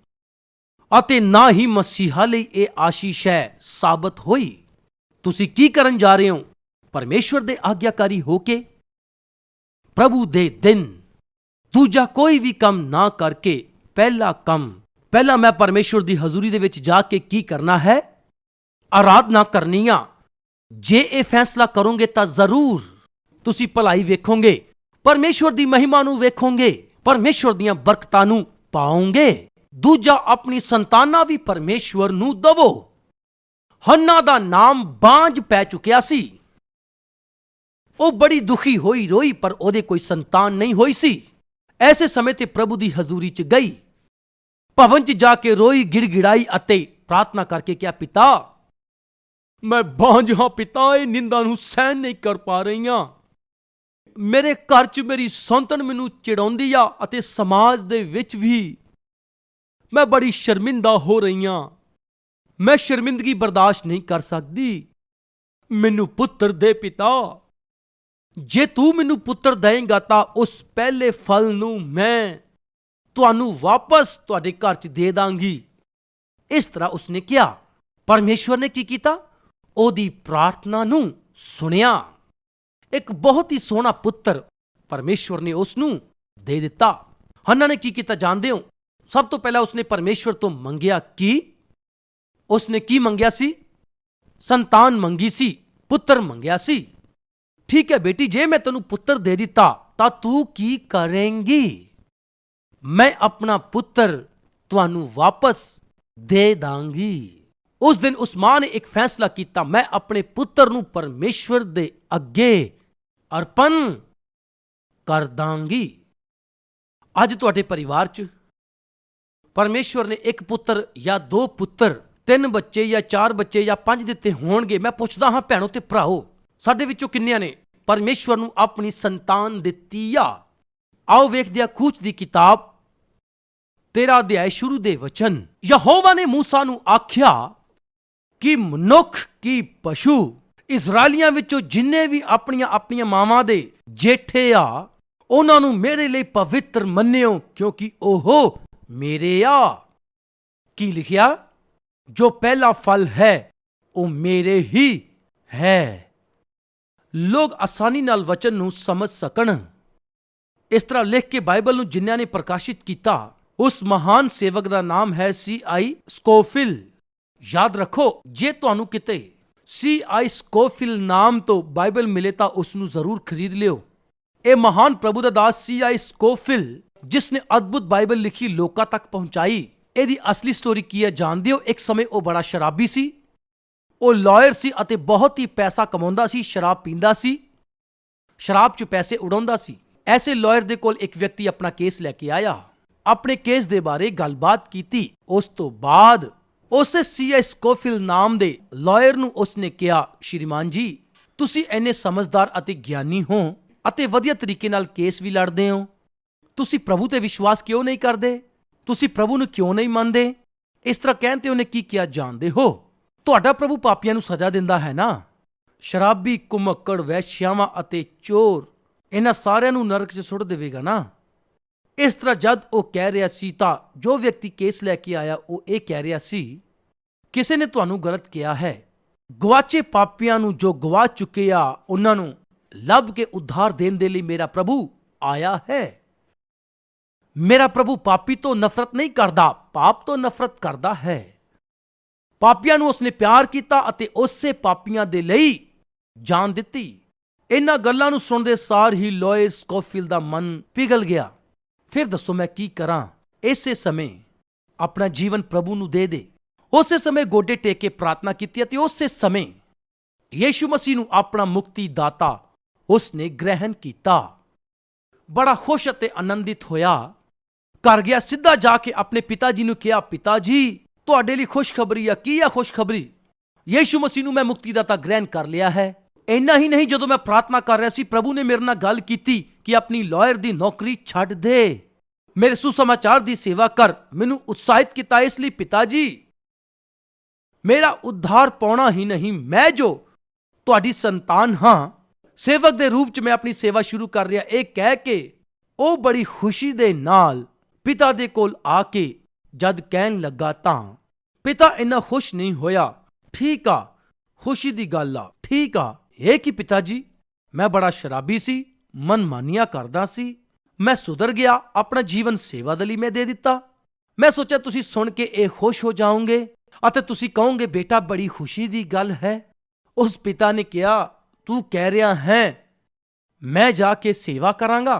ਅਤੇ ਨਾ ਹੀ ਮਸੀਹਾ ਲਈ ਇਹ ਆਸ਼ੀਸ਼ ਹੈ ਸਾਬਤ ਹੋਈ। ਤੁਸੀਂ ਕੀ ਕਰਨ ਜਾ ਰਹੇ ਹੋ? ਪਰਮੇਸ਼ਵਰ ਦੇ ਆਗਿਆਕਾਰੀ ਹੋ ਕੇ? ਪ੍ਰਭੂ ਦੇ ਦਿਨ। ਦੂਜਾ ਕੋਈ ਵੀ ਕੰਮ ਨਾ ਕਰਕੇ ਪਹਿਲਾ ਕੰਮ, ਪਹਿਲਾਂ ਮੈਂ ਪਰਮੇਸ਼ਵਰ ਦੀ ਹਜ਼ੂਰੀ ਦੇ ਵਿੱਚ ਜਾ ਕੇ ਕੀ ਕਰਨਾ ਹੈ? ਆਰਾਧਨਾ ਕਰਨੀ ਆ ਜੇ ਇਹ ਫੈਸਲਾ ਕਰੋਗੇ ਤਾਂ ਜ਼ਰੂਰ ਤੁਸੀਂ ਭਲਾਈ ਵੇਖੋਗੇ ਪਰਮੇਸ਼ਵਰ ਦੀ ਮਹਿਮਾ ਨੂੰ ਵੇਖੋਗੇ ਪਰਮੇਸ਼ਵਰ ਦੀਆਂ ਬਰਕਤਾਂ ਨੂੰ ਪਾਓਗੇ। ਦੂਜਾ, ਆਪਣੀ ਸੰਤਾਨਾਂ ਵੀ ਪਰਮੇਸ਼ਵਰ ਨੂੰ ਦਵੋ। ਹੰਨਾ ਦਾ ਨਾਮ ਬਾਂਝ ਪੈ ਚੁੱਕਿਆ ਸੀ। ਉਹ ਬੜੀ ਦੁਖੀ ਹੋਈ ਰੋਈ ਪਰ ਉਹਦੇ ਕੋਈ ਸੰਤਾਨ ਨਹੀਂ ਹੋਈ ਸੀ। ਐਸੇ ਸਮੇਂ ਤੇ ਪ੍ਰਭੂ ਦੀ ਹਜ਼ੂਰੀ 'ਚ ਗਈ। ਭਵਨ 'ਚ ਜਾ ਕੇ ਰੋਈ ਗਿੜਗਿੜਾਈ ਅਤੇ ਪ੍ਰਾਰਥਨਾ ਕਰਕੇ ਕਿਹਾ, ਪਿਤਾ, ਮੈਂ ਬਾਂਝ ਹਾਂ, ਪਿਤਾ, ਇਹ ਨਿੰਦਾ ਨੂੰ ਸਹਿਣ ਨਹੀਂ ਕਰ ਪਾ ਰਹੀ ਹਾਂ ਮੇਰੇ ਘਰ 'ਚ ਮੇਰੀ ਸੰਤਨ ਮੈਨੂੰ ਚਿੜਾਉਂਦੀ ਆ ਅਤੇ ਸਮਾਜ ਦੇ ਵਿੱਚ ਵੀ ਮੈਂ ਬੜੀ ਸ਼ਰਮਿੰਦਾ ਹੋ ਰਹੀ ਹਾਂ ਮੈਂ ਸ਼ਰਮਿੰਦਗੀ ਬਰਦਾਸ਼ਤ ਨਹੀਂ ਕਰ ਸਕਦੀ। ਮੈਨੂੰ ਪੁੱਤਰ ਦੇ, ਪਿਤਾ। ਜੇ ਤੂੰ ਮੈਨੂੰ ਪੁੱਤਰ ਦੇਂਗਾ ਤਾਂ ਉਸ ਪਹਿਲੇ ਫਲ ਨੂੰ ਮੈਂ ਤੁਹਾਨੂੰ ਵਾਪਸ ਤੁਹਾਡੇ ਘਰ 'ਚ ਦੇ ਦਾਂਗੀ। ਇਸ ਤਰ੍ਹਾਂ ਉਸਨੇ ਕਿਹਾ। ਪਰਮੇਸ਼ਵਰ ਨੇ ਕੀ ਕੀਤਾ? ਉਹਦੀ ਪ੍ਰਾਰਥਨਾ ਨੂੰ ਸੁਣਿਆ। ਇੱਕ ਬਹੁਤ ਹੀ ਸੋਹਣਾ ਪੁੱਤਰ ਪਰਮੇਸ਼ਵਰ ਨੇ ਉਸ ਨੂੰ ਦੇ ਦਿੱਤਾ। ਹੰਨਾ ਨੇ ਕੀ ਕੀਤਾ ਜਾਣਦੇ ਹੋ? ਸਭ ਤੋਂ ਪਹਿਲਾਂ ਉਸਨੇ ਪਰਮੇਸ਼ਵਰ ਤੋਂ ਮੰਗਿਆ ਕੀ? ਉਸਨੇ ਕੀ ਮੰਗਿਆ ਸੀ? ਸੰਤਾਨ ਮੰਗੀ ਸੀ, ਪੁੱਤਰ ਮੰਗਿਆ ਸੀ। ਠੀਕ ਹੈ ਬੇਟੀ ਜੇ ਮੈਂ ਤੈਨੂੰ ਪੁੱਤਰ ਦੇ ਦਿੱਤਾ ਤਾਂ ਤੂੰ ਕੀ ਕਰੇਂਗੀ ਮੈਂ ਆਪਣਾ ਪੁੱਤਰ ਤੁਹਾਨੂੰ ਵਾਪਸ ਦੇ ਦਾਂਗੀ ਉਸ ਦਿਨ ਉਸ ਮਾਂ ਨੇ ਇੱਕ ਫੈਸਲਾ ਕੀਤਾ ਮੈਂ ਆਪਣੇ ਪੁੱਤਰ ਨੂੰ ਪਰਮੇਸ਼ਵਰ ਦੇ ਅੱਗੇ ਅਰਪਣ ਕਰ ਦਾਂਗੀ ਅੱਜ ਤੁਹਾਡੇ ਪਰਿਵਾਰ 'ਚ ਪਰਮੇਸ਼ਵਰ ਨੇ ਇੱਕ ਪੁੱਤਰ ਜਾਂ ਦੋ ਪੁੱਤਰ ਤਿੰਨ ਬੱਚੇ ਜਾਂ ਚਾਰ ਬੱਚੇ ਜਾਂ ਪੰਜ ਦਿੱਤੇ ਹੋਣਗੇ ਮੈਂ ਪੁੱਛਦਾ ਹਾਂ ਭੈਣੋ ਤੇ ਭਰਾਓ ਸਾਡੇ ਵਿੱਚੋਂ ਕਿੰਨਿਆਂ ਨੇ ਪਰਮੇਸ਼ਵਰ ਨੂੰ ਆਪਣੀ ਸੰਤਾਨ ਦਿੱਤੀ ਆ। ਆਓ ਵੇਖਦੇ ਹਾਂ ਕੂਚ ਦੀ ਕਿਤਾਬ, ਤੇਰਾ ਅਧਿਆਇ ਸ਼ੁਰੂ ਦੇ ਵਚਨ। ਯਹੋਵਾ ਨੇ ਮੂਸਾ ਨੂੰ ਆਖਿਆ, ਕਿ ਮਨੁੱਖ, ਕੀ ਪਸ਼ੂ ਇਜ਼ਰਾਈਲੀਆਂ ਵਿੱਚੋਂ ਜਿੰਨੇ ਵੀ ਆਪਣੀਆਂ ਆਪਣੀਆਂ ਮਾਵਾਂ ਦੇ ਜੇਠੇ ਆ, ਉਹਨਾਂ ਨੂੰ ਮੇਰੇ ਲਈ ਪਵਿੱਤਰ ਮੰਨਿਓ, ਕਿਉਂਕਿ ਉਹ ਮੇਰੇ ਆ। ਕੀ ਲਿਖਿਆ? ਜੋ ਪਹਿਲਾ ਫਲ ਹੈ, ਉਹ ਮੇਰੇ ਹੀ ਹੈ। ਲੋਕ ਆਸਾਨੀ ਨਾਲ ਵਚਨ ਨੂੰ ਸਮਝ ਸਕਣ। ਇਸ ਤਰ੍ਹਾਂ ਲਿਖ ਕੇ ਬਾਈਬਲ ਨੂੰ ਜਿਨ੍ਹਾਂ ਨੇ ਪ੍ਰਕਾਸ਼ਿਤ ਕੀਤਾ, ਉਸ ਮਹਾਨ ਸੇਵਕ ਦਾ ਨਾਮ ਹੈ ਸੀ ਆਈ ਸਕੋਫਿਲ। ਯਾਦ ਰੱਖੋ, ਜੇ ਤੁਹਾਨੂੰ ਕਿਤੇ ਸੀ ਆਈ ਸਕੋਫਿਲ ਨਾਮ ਤੋਂ ਬਾਈਬਲ ਮਿਲੇ ਤਾਂ ਉਸ ਨੂੰ ਜ਼ਰੂਰ ਖਰੀਦ ਲਿਓ। ਇਹ ਮਹਾਨ ਪ੍ਰਭੂ ਦਾ ਦਾਸ ਸੀ ਆਈ ਸਕੋਫਿਲ, ਜਿਸ ਨੇ ਅਦਭੁਤ ਬਾਈਬਲ ਲਿਖੀ ਲੋਕਾਂ ਤੱਕ ਪਹੁੰਚਾਈ। ਇਹਦੀ ਅਸਲੀ ਸਟੋਰੀ ਕੀ ਹੈ ਜਾਣਦੇ ਹੋ? ਇੱਕ ਸਮੇਂ ਉਹ ਬੜਾ ਸ਼ਰਾਬੀ ਸੀ ਉਹ ਲਾਇਰ ਸੀ ਅਤੇ ਬਹੁਤ ਹੀ ਪੈਸਾ ਕਮਾਉਂਦਾ ਸੀ, ਸ਼ਰਾਬ ਪੀਂਦਾ ਸੀ, ਸ਼ਰਾਬ 'ਚ ਪੈਸੇ ਉਡਾਉਂਦਾ ਸੀ। ਐਸੇ ਲਾਇਰ ਦੇ ਕੋਲ ਇੱਕ ਵਿਅਕਤੀ ਆਪਣਾ ਕੇਸ ਲੈ ਕੇ ਆਇਆ। ਆਪਣੇ ਕੇਸ ਦੇ ਬਾਰੇ ਗੱਲਬਾਤ ਕੀਤੀ। ਉਸ ਤੋਂ ਬਾਅਦ ਉਸੇ ਸੀਐਸ ਸਕੋਫਿਲ ਨਾਮ ਦੇ ਲਾਇਰ ਨੂੰ ਉਸਨੇ ਕਿਹਾ, ਸ਼੍ਰੀਮਾਨ ਜੀ, ਤੁਸੀਂ ਇੰਨੇ ਸਮਝਦਾਰ ਅਤੇ ਗਿਆਨੀ ਹੋ ਅਤੇ ਵਧੀਆ ਤਰੀਕੇ ਨਾਲ ਕੇਸ ਵੀ ਲੜਦੇ ਹੋ। ਤੁਸੀਂ ਪ੍ਰਭੂ ਤੇ ਵਿਸ਼ਵਾਸ ਕਿਉਂ ਨਹੀਂ ਕਰਦੇ? ਤੁਸੀਂ ਪ੍ਰਭੂ ਨੂੰ ਕਿਉਂ ਨਹੀਂ ਮੰਨਦੇ? ਇਸ ਤਰ੍ਹਾਂ ਕਹਿਣ ਤੇ ਉਹਨੇ ਕੀ ਕਿਹਾ, ਜਾਣਦੇ ਹੋ? ਤੁਹਾਡਾ ਪ੍ਰਭੂ ਪਾਪੀਆਂ ਨੂੰ ਸਜ਼ਾ ਦਿੰਦਾ ਹੈ ਨਾ? ਸ਼ਰਾਬੀ, ਕੁਮੱਕੜ, ਵੈਸ਼ਿਆਵਾਂ ਅਤੇ ਚੋਰ ਇਹਨਾਂ ਸਾਰਿਆਂ ਨੂੰ ਨਰਕ 'ਚ ਸੁੱਟ ਦੇਵੇਗਾ ਨਾ? ਇਸ ਤਰ੍ਹਾਂ ਜਦ ਉਹ ਕਹਿ ਰਿਹਾ ਸੀ ਤਾਂ ਜੋ ਵਿਅਕਤੀ ਕੇਸ ਲੈ ਕੇ ਆਇਆ, ਉਹ ਇਹ ਕਹਿ ਰਿਹਾ ਸੀ, ਕਿਸੇ ਨੇ ਤੁਹਾਨੂੰ ਗਲਤ ਕਿਹਾ ਹੈ। ਗਵਾਚੇ ਪਾਪੀਆਂ ਨੂੰ ਜੋ ਗਵਾ ਚੁੱਕੇ ਆ, ਉਹਨਾਂ ਨੂੰ ਲੱਭ ਕੇ ਉਧਾਰ ਦੇਣ ਦੇ ਲਈ ਮੇਰਾ ਪ੍ਰਭੂ ਆਇਆ ਹੈ। ਮੇਰਾ ਪ੍ਰਭੂ ਪਾਪੀ ਤੋਂ ਨਫ਼ਰਤ ਨਹੀਂ ਕਰਦਾ, ਪਾਪ ਤੋਂ ਨਫ਼ਰਤ ਕਰਦਾ ਹੈ। ਪਾਪੀਆਂ ਨੂੰ ਉਸਨੇ ਪਿਆਰ ਕੀਤਾ ਅਤੇ ਉਸੇ ਪਾਪੀਆਂ ਦੇ ਲਈ ਜਾਨ ਦਿੱਤੀ। ਇਹਨਾਂ ਗੱਲਾਂ ਨੂੰ ਸੁਣਦੇ ਸਾਰ ਹੀ ਲੋਏ ਸਕੋਫਿਲ ਦਾ ਮਨ ਪਿਘਲ ਗਿਆ। ਫਿਰ ਦੱਸੋ ਮੈਂ ਕੀ ਕਰਾਂ? ਇਸੇ ਸਮੇਂ ਆਪਣਾ ਜੀਵਨ ਪ੍ਰਭੂ ਨੂੰ ਦੇ ਦੇ। ਉਸੇ ਸਮੇਂ ਗੋਡੇ ਟੇਕ ਕੇ ਪ੍ਰਾਰਥਨਾ ਕੀਤੀ ਅਤੇ ਉਸੇ ਸਮੇਂ ਯੀਸ਼ੂ ਮਸੀਹ ਨੂੰ ਆਪਣਾ ਮੁਕਤੀ ਦਾਤਾ ਉਸਨੇ ਗ੍ਰਹਿਣ ਕੀਤਾ। ਬੜਾ ਖੁਸ਼ ਅਤੇ ਆਨੰਦਿਤ ਹੋਇਆ। ਘਰ ਗਿਆ, ਸਿੱਧਾ ਜਾ ਕੇ ਆਪਣੇ ਪਿਤਾ ਜੀ ਨੂੰ ਕਿਹਾ, ਪਿਤਾ ਜੀ ਤੁਹਾਡੇ ਲਈ ਖੁਸ਼ਖਬਰੀ ਆ, ਕੀ ਆ ਖੁਸ਼ਖਬਰੀ? ਯੀਸ਼ੂ ਮਸੀਹ ਨੂੰ ਮੈਂ ਮੁਕਤੀ ਦਾਤਾ ਗ੍ਰਹਿਣ ਕਰ ਲਿਆ ਹੈ। ਇੰਨਾ ਹੀ ਨਹੀਂ ਜਦੋਂ ਮੈਂ ਪ੍ਰਾਰਥਨਾ ਕਰ ਰਿਹਾ ਸੀ, ਪ੍ਰਭੂ ਨੇ ਮੇਰੇ ਨਾਲ ਗੱਲ ਕੀਤੀ ਕਿ ਆਪਣੀ ਲਾਇਰ ਦੀ ਨੌਕਰੀ ਛੱਡ ਦੇ। ਮੇਰੇ ਸੁਸਮਾਚਾਰ ਦੀ ਸੇਵਾ ਕਰ, ਮੈਨੂੰ ਉਤਸ਼ਾਹਿਤ ਕੀਤਾ, ਇਸ ਲਈ ਪਿਤਾ ਜੀ ਮੇਰਾ ਉਧਾਰ ਪਾਉਣਾ ਹੀ ਨਹੀਂ, ਮੈਂ ਜੋ ਤੁਹਾਡੀ ਸੰਤਾਨ ਹਾਂ, ਸੇਵਕ ਦੇ ਰੂਪ 'ਚ ਮੈਂ ਆਪਣੀ ਸੇਵਾ ਸ਼ੁਰੂ ਕਰ ਰਿਹਾ, ਇਹ ਕਹਿ ਕੇ ਉਹ ਬੜੀ ਖੁਸ਼ੀ ਦੇ ਨਾਲ ਪਿਤਾ ਦੇ ਕੋਲ ਆ ਕੇ ਜਦ ਕਹਿਣ ਲੱਗਾ ਤਾਂ ਪਿਤਾ ਇੰਨਾ ਖੁਸ਼ ਨਹੀਂ ਹੋਇਆ। ਠੀਕ ਆ, ਖੁਸ਼ੀ ਦੀ ਗੱਲ ਆ। ਠੀਕ ਆ, ਇਹ ਕੀ ਪਿਤਾ ਜੀ ਮੈਂ ਬੜਾ ਸ਼ਰਾਬੀ ਸੀ, ਮਨਮਾਨੀਆਂ ਕਰਦਾ ਸੀ। ਮੈਂ ਸੁਧਰ ਗਿਆ, ਆਪਣਾ ਜੀਵਨ ਸੇਵਾ ਦੇ ਲਈ ਮੈਂ ਦੇ ਦਿੱਤਾ। ਮੈਂ ਸੋਚਿਆ, ਤੁਸੀਂ ਸੁਣ ਕੇ ਇਹ ਖੁਸ਼ ਹੋ ਜਾਓਗੇ ਅਤੇ ਤੁਸੀਂ ਕਹੋਗੇ, ਬੇਟਾ, ਬੜੀ ਖੁਸ਼ੀ ਦੀ ਗੱਲ ਹੈ। ਉਸ ਪਿਤਾ ਨੇ ਕਿਹਾ, ਤੂੰ ਕਹਿ ਰਿਹਾ ਹੈ, ਮੈਂ ਜਾ ਕੇ ਸੇਵਾ ਕਰਾਂਗਾ।